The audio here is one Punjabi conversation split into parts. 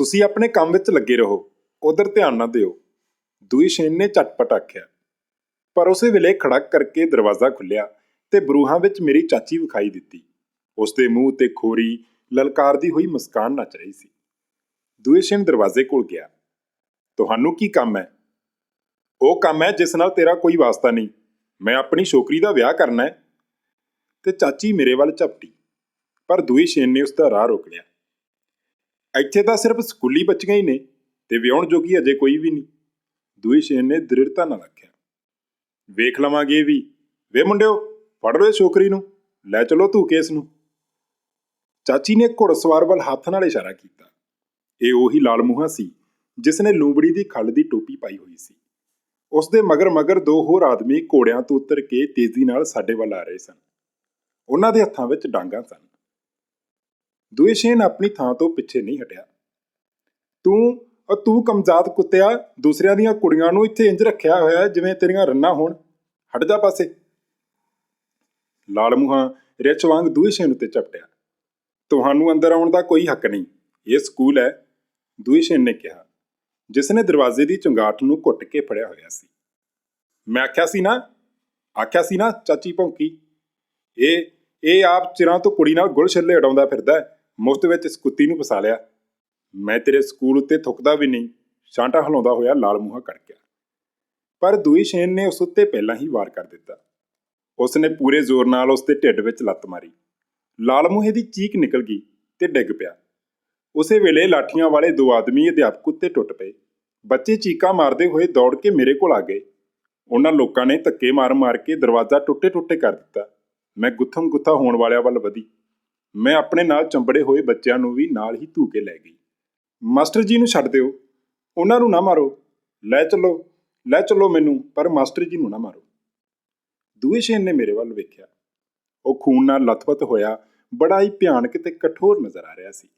ਤੁਸੀਂ ਆਪਣੇ ਕੰਮ ਵਿੱਚ ਲੱਗੇ ਰਹੋ, ਉਧਰ ਧਿਆਨ ਨਾ ਦਿਓ। ਦੂਈ ਸ਼ੇਨ ਨੇ ਝਟਪਟ ਆਖਿਆ। ਪਰ ਉਸੇ ਵੇਲੇ ਖੜਕ ਕਰਕੇ ਦਰਵਾਜ਼ਾ ਖੁੱਲਿਆ ਤੇ ਬਰੂਹਾਂ ਵਿੱਚ ਮੇਰੀ ਚਾਚੀ ਵਿਖਾਈ ਦਿੱਤੀ। ਉਸ ਦੇ ਮੂੰਹ ਤੇ ਖੋਰੀ, ਲਲਕਾਰਦੀ ਹੋਈ ਮੁਸਕਾਨ ਨੱਚ ਰਹੀ ਸੀ। ਦੂਏ ਸ਼ੇਨ ਦਰਵਾਜ਼ੇ ਕੋਲ ਗਿਆ। ਤੁਹਾਨੂੰ ਕੀ ਕੰਮ ਹੈ? ਉਹ ਕੰਮ ਹੈ ਜਿਸ ਨਾਲ ਤੇਰਾ ਕੋਈ ਵਾਸਤਾ ਨਹੀਂ। ਮੈਂ ਆਪਣੀ ਛੋਕਰੀ ਦਾ ਵਿਆਹ ਕਰਨਾ ਹੈ। ਤੇ ਚਾਚੀ ਮੇਰੇ ਵੱਲ ਝਪਟੀ। ਪਰ ਦੂਏ ਸ਼ੇਨ ਨੇ ਉਸ ਦਾ ਰਾਹ ਰੋਕ ਲਿਆ। ਇੱਥੇ ਤਾਂ ਸਿਰਫ ਸਕੂਲੀ ਬੱਚੀਆਂ ਹੀ ਨੇ ਤੇ ਵਿਆਹਣ ਜੋਗੀ ਅਜੇ ਕੋਈ ਵੀ ਨਹੀਂ। ਦੂਈ ਸ਼ੇਨ ਨੇ ਦ੍ਰਿੜਤਾ ਨਾਲ ਆਖਿਆ। ਵੇਖ ਲਵਾਂਗੇ ਵੀ। ਵੇ ਮੁੰਡਿਓ, ਫੜ ਲਓ ਛੋਕਰੀ ਨੂੰ। ਲੈ ਚਲੋ ਤੂੰ ਕੇਸ ਨੂੰ। ਚਾਚੀ ਨੇ ਘੁੜਸਵਾਰ ਵੱਲ ਹੱਥ ਨਾਲ ਇਸ਼ਾਰਾ ਕੀਤਾ। ਇਹ ਉਹੀ ਲਾਲ ਮੂੰਹਾ ਸੀ ਜਿਸ ਨੇ ਲੂੰਬੜੀ ਦੀ ਖੱਲ ਦੀ ਟੋਪੀ ਪਾਈ ਹੋਈ ਸੀ। ਉਸ ਦੇ ਮਗਰ ਮਗਰ ਦੋ ਹੋਰ ਆਦਮੀ ਘੋੜਿਆਂ ਤੋਂ ਉਤਰ ਕੇ ਤੇਜ਼ੀ ਨਾਲ ਸਾਡੇ ਵੱਲ ਆ ਰਹੇ ਸਨ। ਉਹਨਾਂ ਦੇ ਹੱਥਾਂ ਵਿੱਚ ਡਾਂਗਾਂ ਸਨ। ਦੁਇਸ਼ੇਨ ਆਪਣੀ ਥਾਂ ਤੋਂ ਪਿੱਛੇ ਨਹੀਂ ਹਟਿਆ। ਤੂੰ ਅ ਤੂੰ ਕਮਜ਼ਾਤ ਕੁੱਤਿਆ, ਦੂਸਰਿਆਂ ਦੀਆਂ ਕੁੜੀਆਂ ਨੂੰ ਇੱਥੇ ਇੰਜ ਰੱਖਿਆ ਹੋਇਆ ਜਿਵੇਂ ਤੇਰੀਆਂ ਰੰਨਾ ਹੋਣ। ਹਟ ਜਾ ਪਾਸੇ। ਲਾਲ ਮੂੰਹਾਂ ਰਿਚ ਵਾਂਗ ਦੁਇਸ਼ੇਨ ਉੱਤੇ ਚਪਟਿਆ ਤੁਹਾਨੂੰ ਅੰਦਰ ਆਉਣ ਦਾ ਕੋਈ ਹੱਕ ਨਹੀਂ। ਇਹ ਸਕੂਲ ਹੈ ਦੁਇਸ਼ੇਨ ਨੇ ਕਿਹਾ। ਜਿਸ ਨੇ ਦਰਵਾਜ਼ੇ ਦੀ ਚੁੰਗਾਟ ਨੂੰ ਘੁੱਟ ਕੇ ਫੜਿਆ ਹੋਇਆ ਸੀ। ਮੈਂ ਆਖਿਆ ਸੀ ਨਾ, ਆਖਿਆ ਸੀ ਨਾ, ਚਾਚੀ ਭੌਂਕੀ। ਇਹ ਇਹ ਆਪ ਚਿਰਾਂ ਤੋਂ ਕੁੜੀ ਨਾਲ ਗੁਲ ਛੱਲੇ ਉਡਾਉਂਦਾ ਫਿਰਦਾ ਹੈ। ਮੁਫਤ ਵਿੱਚ ਇਸ ਕੁੱਤੀ ਨੂੰ ਫਸਾ ਲਿਆ। ਮੈਂ ਤੇਰੇ ਸਕੂਲ ਉੱਤੇ ਥੁੱਕਦਾ ਵੀ ਨਹੀਂ, ਛਾਂਟਾ ਹਲਾਉਂਦਾ ਹੋਇਆ ਲਾਲ ਮੂੰਹਾ ਕੱਢ ਗਿਆ ਪਰ ਦੂਈ ਸ਼ੇਨ ਨੇ ਉਸ ਉੱਤੇ ਪਹਿਲਾਂ ਹੀ ਵਾਰ ਕਰ ਦਿੱਤਾ। ਉਸ ਨੇ ਪੂਰੇ ਜ਼ੋਰ ਨਾਲ ਉਸ ਦੇ ਢਿੱਡ ਵਿੱਚ ਲੱਤ ਮਾਰੀ। ਲਾਲ ਮੂੰਹੇ ਦੀ ਚੀਕ ਨਿਕਲ ਗਈ ਤੇ ਡਿੱਗ ਪਿਆ। ਉਸੇ ਵੇਲੇ ਲਾਠੀਆਂ ਵਾਲੇ ਦੋ ਆਦਮੀ ਅਧਿਆਪਕ ਉੱਤੇ ਟੁੱਟ ਪਏ। ਬੱਚੇ ਚੀਕਾਂ ਮਾਰਦੇ ਹੋਏ ਦੌੜ ਕੇ ਮੇਰੇ ਕੋਲ ਆ ਗਏ। ਉਹਨਾਂ ਲੋਕਾਂ ਨੇ ਧੱਕੇ ਮਾਰ-ਮਾਰ ਕੇ ਦਰਵਾਜ਼ਾ ਟੁੱਟੇ-ਟੁੱਟੇ ਕਰ ਦਿੱਤਾ। ਮੈਂ ਗੁੱਥਮ ਗੁੱਥਾ ਹੋਣ ਵਾਲਿਆਂ ਵੱਲ ਵਧੀ। ਮੈਂ ਆਪਣੇ ਨਾਲ ਚੰਬੜੇ ਹੋਏ ਬੱਚਿਆਂ ਨੂੰ ਵੀ ਨਾਲ ਹੀ ਧੂ ਕੇ ਲੈ ਗਈ। ਮਾਸਟਰ ਜੀ ਨੂੰ ਛੱਡ ਦਿਓ। ਉਹਨਾਂ ਨੂੰ ਨਾ ਮਾਰੋ। ਲੈ ਚੱਲੋ। ਲੈ ਚੱਲੋ ਮੈਨੂੰ, ਪਰ ਮਾਸਟਰ ਜੀ ਨੂੰ ਨਾ ਮਾਰੋ। ਦੂਏ ਸ਼ੇਨ ਨੇ ਮੇਰੇ ਵੱਲ ਵੇਖਿਆ। ਉਹ ਖੂਨ ਨਾਲ ਲਥਪਥ ਹੋਇਆ, ਬੜਾ ਹੀ ਭਿਆਨਕ ਤੇ ਕਠੋਰ ਨਜ਼ਰ ਆ ਰਿਹਾ ਸੀ।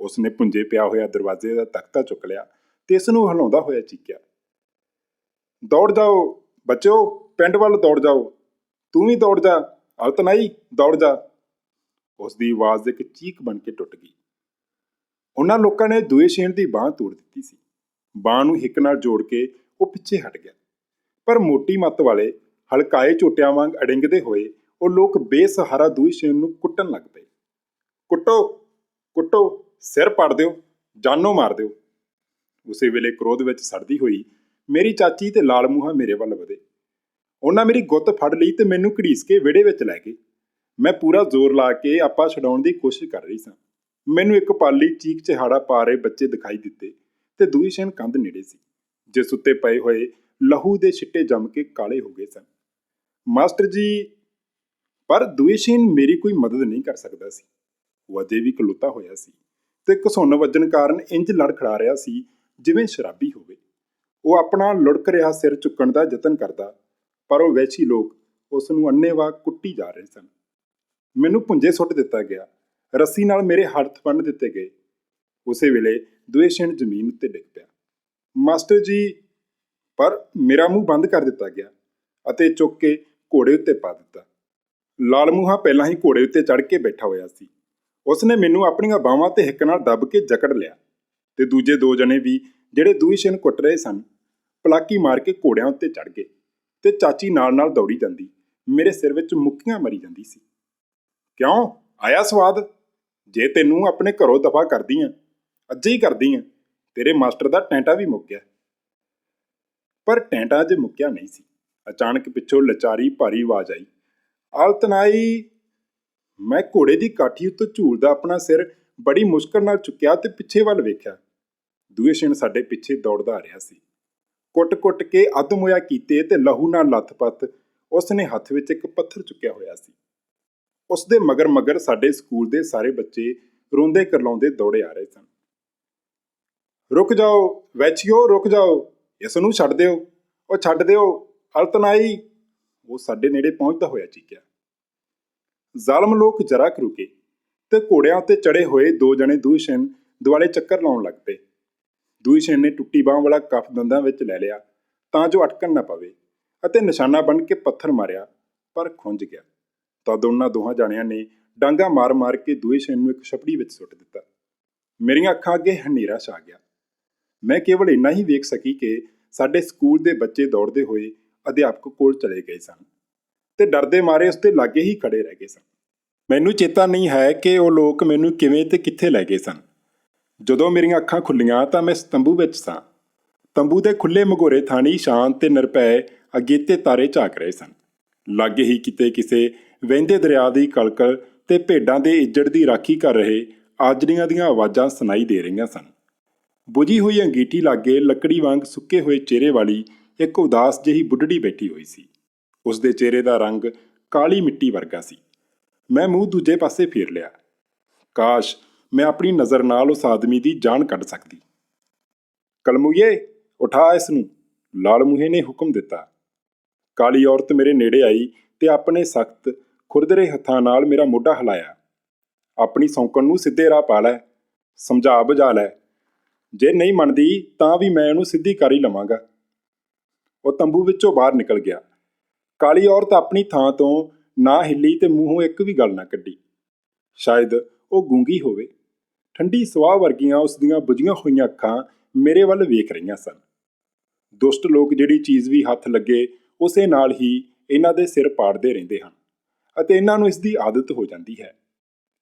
ਉਸ ਨੇ ਪੁੰਜੇ ਪਿਆ ਹੋਇਆ ਦਰਵਾਜ਼ੇ ਦਾ ਤਖਤਾ ਚੁੱਕ ਲਿਆ ਤੇ ਇਸ ਨੂੰ ਹਿਲਾਉਂਦਾ ਹੋਇਆ ਚੀਕਿਆ। ਦੌੜ ਜਾਓ। ਬੱਚਿਓ, ਪਿੰਡ ਵੱਲ ਦੌੜ ਜਾਓ। ਤੂੰ ਵੀ ਦੌੜ ਜਾ। ਅਲਤਨਾਈ ਦੌੜ ਜਾ। ਉਸ ਦੀ ਆਵਾਜ਼ ਇੱਕ ਚੀਕ ਬਣ ਕੇ ਟੁੱਟ ਗਈ। ਉਹਨਾਂ ਲੋਕਾਂ ਨੇ ਦੂਏ ਸ਼ੇਨ ਦੀ ਬਾਹ ਤੋੜ ਦਿੱਤੀ ਸੀ। ਬਾਹ ਨੂੰ ਹਿੱਕ ਨਾਲ ਜੋੜ ਕੇ ਉਹ ਪਿੱਛੇ ਹਟ ਗਿਆ। ਪਰ ਮੋਟੀ ਮੱਤ ਵਾਲੇ, ਹਲਕਾਏ ਝੋਟਿਆਂ ਵਾਂਗ ਅੜਿੰਗਦੇ ਹੋਏ ਉਹ ਲੋਕ ਬੇਸਹਾਰਾ ਦੂਏ ਸ਼ੇਨ ਨੂੰ ਕੁੱਟਣ ਲੱਗ ਪਏ। ਕੁੱਟੋ ਕੁੱਟੋ, ਸਿਰ ਪੜ ਦਿਓ, ਜਾਨੋਂ ਮਾਰ ਦਿਓ। ਉਸੇ ਵੇਲੇ ਕ੍ਰੋਧ ਵਿੱਚ ਸੜਦੀ ਹੋਈ ਮੇਰੀ ਚਾਚੀ ਤੇ ਲਾਲ ਮੂੰਹਾ ਮੇਰੇ ਵੱਲ ਵਧੇ। ਉਹਨਾਂ ਮੇਰੀ ਗੁੱਤ ਫੜ ਲਈ ਤੇ ਮੈਨੂੰ ਘੜੀਸ ਕੇ ਵਿੜੇ ਵਿੱਚ ਲੈ ਗਏ। ਮੈਂ ਪੂਰਾ ਜ਼ੋਰ ਲਾ ਕੇ ਆਪਾ ਛਡਾਉਣ ਦੀ ਕੋਸ਼ਿਸ਼ ਕਰ ਰਹੀ ਸਾਂ। ਮੈਨੂੰ ਇੱਕ ਪਾਲੀ ਚੀਕ ਚਿਹਾੜਾ ਪਾ ਰਹੇ ਬੱਚੇ ਦਿਖਾਈ ਦਿੱਤੇ ਤੇ ਦੂਈ ਸ਼ੇਨ ਕੰਧ ਨੇੜੇ ਸੀ, ਜਿਸ ਉੱਤੇ ਪਏ ਹੋਏ ਲਹੂ ਦੇ ਛਿੱਟੇ ਜੰਮ ਕੇ ਕਾਲੇ ਹੋ ਗਏ ਸਨ। ਮਾਸਟਰ ਜੀ, ਪਰ ਦੂਈ ਮੇਰੀ ਕੋਈ ਮਦਦ ਨਹੀਂ ਕਰ ਸਕਦਾ ਸੀ। ਉਹ ਅਜੇ ਵੀ ਕਲੁੱਤਾ ਹੋਇਆ ਸੀ ਤੇ ਘਸੁੰਨ ਵੱਜਣ ਕਾਰਨ ਇੰਜ ਲੜਖੜਾ ਰਿਹਾ ਸੀ ਜਿਵੇਂ ਸ਼ਰਾਬੀ ਹੋਵੇ। ਉਹ ਆਪਣਾ ਲੁੜਕ ਰਿਹਾ ਸਿਰ ਚੁੱਕਣ ਦਾ ਯਤਨ ਕਰਦਾ, ਪਰ ਉਹ ਵੈਸ਼ੀ ਲੋਕ ਉਸ ਨੂੰ ਅੰਨੇਵਾਹ ਕੁੱਟੀ ਜਾ ਰਹੇ ਸਨ। ਮੈਨੂੰ ਪੁੰਜੇ ਸੁੱਟ ਦਿੱਤਾ ਗਿਆ। ਰੱਸੀ ਨਾਲ ਮੇਰੇ ਹੱਥ ਬੰਨ੍ਹ ਦਿੱਤੇ ਗਏ। ਉਸੇ ਵੇਲੇ ਦੁਏਸ਼ਣ ਜ਼ਮੀਨ ਉੱਤੇ ਡਿੱਗ ਪਿਆ। ਮਾਸਟਰ ਜੀ, ਪਰ ਮੇਰਾ ਮੂੰਹ ਬੰਦ ਕਰ ਦਿੱਤਾ ਗਿਆ ਅਤੇ ਚੁੱਕ ਕੇ ਘੋੜੇ ਉੱਤੇ ਪਾ ਦਿੱਤਾ। ਲਾਲ ਮੂੰਹਾ ਪਹਿਲਾਂ ਹੀ ਘੋੜੇ ਉੱਤੇ ਚੜ੍ਹ ਕੇ ਬੈਠਾ ਹੋਇਆ ਸੀ। ਉਸਨੇ ਮੈਨੂੰ ਆਪਣੀਆਂ ਬਾਹਾਂ ਤੇ ਹਿੱਕ ਨਾਲ ਦੱਬ ਕੇ ਜਕੜ ਲਿਆ ਤੇ ਦੂਜੇ ਦੋ ਜਣੇ ਵੀ ਜਿਹੜੇ ਦੂਸ਼ਣ ਕੁੱਟ ਰਹੇ ਸਨ, ਪਲਾਕੀ ਮਾਰ ਕੇ ਘੋੜਿਆਂ ਉੱਤੇ ਚੜ ਗਏ ਤੇ ਚਾਚੀ ਨਾਲ ਨਾਲ ਦੌੜੀ ਜਾਂਦੀ, ਮੇਰੇ ਸਿਰ ਵਿੱਚ ਮੁੱਕੀਆਂ ਮਰੀ ਜਾਂਦੀ ਸੀ। ਕਿਉਂ? ਆਇਆ ਸਵਾਦ? ਜੇ ਤੈਨੂੰ ਆਪਣੇ ਘਰੋਂ ਦਫਾ ਕਰਦੀ ਆ ਅੱਜ ਹੀ ਕਰਦੀ ਆ ਤੇਰੇ ਮਾਸਟਰ ਦਾ ਟੈਂਟਾ ਵੀ ਮੁੱਕ ਗਿਆ। ਪਰ ਟੈਂਟਾ ਅਜੇ ਮੁੱਕਿਆ ਨਹੀਂ ਸੀ। ਅਚਾਨਕ ਪਿੱਛੋਂ ਲਚਾਰੀ ਭਾਰੀ ਆਵਾਜ਼ ਆਈ। ਆਲਤਨਾਈ ਮੈਂ ਘੋੜੇ ਦੀ ਕਾਠੀ ਉੱਤੇ ਝੂਲਦਾ ਆਪਣਾ ਸਿਰ ਬੜੀ ਮੁਸ਼ਕਲ ਨਾਲ ਚੁੱਕਿਆ ਤੇ ਪਿੱਛੇ ਵੱਲ ਵੇਖਿਆ। ਦੂਏ ਸ਼ਿਨ ਸਾਡੇ ਪਿੱਛੇ ਦੌੜਦਾ ਆ ਰਿਹਾ ਸੀ। ਕੁੱਟ-ਕੁੱਟ ਕੇ ਅਧਮੋਇਆ ਕੀਤੇ ਤੇ ਲਹੂ ਨਾਲ ਲੱਥਪੱਥ ਉਸ ਨੇ ਹੱਥ ਵਿੱਚ ਇੱਕ ਪੱਥਰ ਚੁੱਕਿਆ ਹੋਇਆ ਸੀ। ਉਸ ਦੇ ਮਗਰ ਮਗਰ ਸਾਡੇ ਸਕੂਲ ਦੇ ਸਾਰੇ ਬੱਚੇ ਰੋਂਦੇ ਕਰਲਾਉਂਦੇ ਦੌੜੇ ਆ ਰਹੇ ਸਨ। ਰੁਕ ਜਾਓ, ਵੈਚਿਓ, ਰੁਕ ਜਾਓ ਇਸ ਨੂੰ ਛੱਡ ਦਿਓ, ਉਹ ਛੱਡ ਦਿਓ, ਅਲਤਨਾਈ। ਉਹ ਸਾਡੇ ਨੇੜੇ ਪਹੁੰਚਦਾ ਹੋਇਆ ਚੀਕਿਆ। ਜ਼ਾਲਮ ਲੋਕ ਜਰਾ ਕੁ ਰੁਕੇ ਤੇ ਘੋੜਿਆਂ ਉੱਤੇ ਚੜੇ ਹੋਏ ਦੋ ਜਣੇ ਦੂਸ਼ਣ ਦੁਆਲੇ ਚੱਕਰ ਲਾਉਣ ਲੱਗ ਪਏ। ਦੂਸ਼ਣ ਨੇ ਟੁੱਟੀ ਬਾਹ ਵਾਲਾ ਕਫ ਦੰਦਾਂ ਵਿੱਚ ਲੈ ਲਿਆ ਤਾਂ ਜੋ ਅਟਕਣ ਨਾ ਪਵੇ ਅਤੇ ਨਿਸ਼ਾਨਾ ਬਣ ਕੇ ਪੱਥਰ ਮਾਰਿਆ ਪਰ ਖੁੰਝ ਗਿਆ। ਤਦ ਉਹਨਾਂ ਦੋਹਾਂ ਜਾਣਿਆਂ ਨੇ ਡਾਂਗਾ ਮਾਰ-ਮਾਰ ਕੇ ਦੂਸ਼ਣ ਨੂੰ ਇੱਕ ਛਪੜੀ ਵਿੱਚ ਸੁੱਟ ਦਿੱਤਾ। ਮੇਰੀਆਂ ਅੱਖਾਂ ਅੱਗੇ ਹਨੇਰਾ ਛਾ ਗਿਆ। ਮੈਂ ਕੇਵਲ ਇੰਨਾ ਹੀ ਵੇਖ ਸਕੀ ਕਿ ਸਾਡੇ ਸਕੂਲ ਦੇ ਬੱਚੇ ਦੌੜਦੇ ਹੋਏ ਅਧਿਆਪਕ ਕੋਲ ਚਲੇ ਗਏ ਸਨ ਤੇ ਡਰਦੇ ਮਾਰੇ ਉਸ ਦੇ ਲਾਗੇ ਹੀ ਖੜੇ ਰਹਿ ਗਏ ਸਨ। ਮੈਨੂੰ ਚੇਤਾ ਨਹੀਂ ਹੈ ਕਿ ਉਹ ਲੋਕ ਮੈਨੂੰ ਕਿਵੇਂ ਤੇ ਕਿੱਥੇ ਲੈ ਗਏ ਸਨ। ਜਦੋਂ ਮੇਰੀਆਂ ਅੱਖਾਂ ਖੁੱਲੀਆਂ ਤਾਂ ਮੈਂ ਤੰਬੂ ਵਿੱਚ ਸਾਂ। ਤੰਬੂ ਦੇ ਖੁੱਲੇ ਮਗੋਰੇ ਥਾਣੀ, ਸ਼ਾਂਤ ਤੇ ਨਿਰਭੈ ਅਗੇਤੇ ਤਾਰੇ ਝਾਕ ਰਹੇ ਸਨ। ਲਾਗੇ ਹੀ ਕਿਤੇ ਕਿਸੇ ਵਹਿੰਦੇ ਦਰਿਆ ਦੀ ਕਲਕਲ ਤੇ ਭੇਡਾਂ ਦੇ ਇੱਜੜ ਦੀ ਰਾਖੀ ਕਰ ਰਹੇ ਆਜੜੀਆਂ ਦੀਆਂ ਆਵਾਜ਼ਾਂ ਸੁਣਾਈ ਦੇ ਰਹੀਆਂ ਸਨ। ਬੁਝੀ ਹੋਈ ਅੰਗੀਠੀ ਲਾਗੇ ਲੱਕੜੀ ਵਾਂਗ ਸੁੱਕੇ ਹੋਏ ਚਿਹਰੇ ਵਾਲੀ ਇੱਕ ਉਦਾਸ ਜਿਹੀ ਬੁੱਢੜੀ ਬੈਠੀ ਹੋਈ ਸੀ। ਉਸ ਦੇ ਚਿਹਰੇ ਦਾ ਰੰਗ ਕਾਲੀ ਮਿੱਟੀ ਵਰਗਾ ਸੀ। ਮੈਂ ਮੂੰਹ ਦੂਜੇ ਪਾਸੇ ਫੇਰ ਲਿਆ। ਕਾਸ਼ ਮੈਂ ਆਪਣੀ ਨਜ਼ਰ ਨਾਲ ਉਸ ਆਦਮੀ ਦੀ ਜਾਨ ਕੱਢ ਸਕਦੀ। ਕਲਮੂਏ ਉਠਾ ਇਸ ਨੂੰ। ਲਾਲ ਮੂਹੇ ਨੇ ਹੁਕਮ ਦਿੱਤਾ। ਕਾਲੀ ਔਰਤ ਮੇਰੇ ਨੇੜੇ ਆਈ ਤੇ ਆਪਣੇ ਸਖਤ ਖੁਰਦਰੇ ਹੱਥਾਂ ਨਾਲ ਮੇਰਾ ਮੋਢਾ ਹਿਲਾਇਆ। ਆਪਣੀ ਸੌਂਕਣ ਨੂੰ ਸਿੱਧੇ ਰਾਹ ਪਾ ਲੈ, ਸਮਝਾ ਬੁਝਾ ਲੈ। ਜੇ ਨਹੀਂ ਮੰਨਦੀ, ਤਾਂ ਵੀ ਮੈਂ ਇਹਨੂੰ ਸਿੱਧੀ ਕਰ ਹੀ ਲਵਾਂਗਾ। ਉਹ ਤੰਬੂ ਵਿੱਚੋਂ ਬਾਹਰ ਨਿਕਲ ਗਿਆ। ਕਾਲੀ ਔਰਤ ਆਪਣੀ ਥਾਂ ਤੋਂ ਨਾ ਹਿੱਲੀ ਤੇ ਮੂੰਹੋਂ ਇੱਕ ਵੀ ਗੱਲ ਨਾ ਕੱਢੀ। ਸ਼ਾਇਦ ਉਹ ਗੂੰਗੀ ਹੋਵੇ। ਠੰਡੀ ਸਵਾਹ ਵਰਗੀਆਂ ਉਸ ਦੀਆਂ ਬੁਝੀਆਂ ਹੋਈਆਂ ਅੱਖਾਂ ਮੇਰੇ ਵੱਲ ਵੇਖ ਰਹੀਆਂ ਸਨ। ਦੁਸ਼ਟ ਲੋਕ ਜਿਹੜੀ ਚੀਜ਼ ਵੀ ਹੱਥ ਲੱਗੇ, ਉਸੇ ਨਾਲ ਹੀ ਇਹਨਾਂ ਦੇ ਸਿਰ ਪਾੜਦੇ ਰਹਿੰਦੇ ਹਨ। ਅਤੇ ਇਹਨਾਂ ਨੂੰ ਇਸ ਦੀ ਆਦਤ ਹੋ ਜਾਂਦੀ ਹੈ।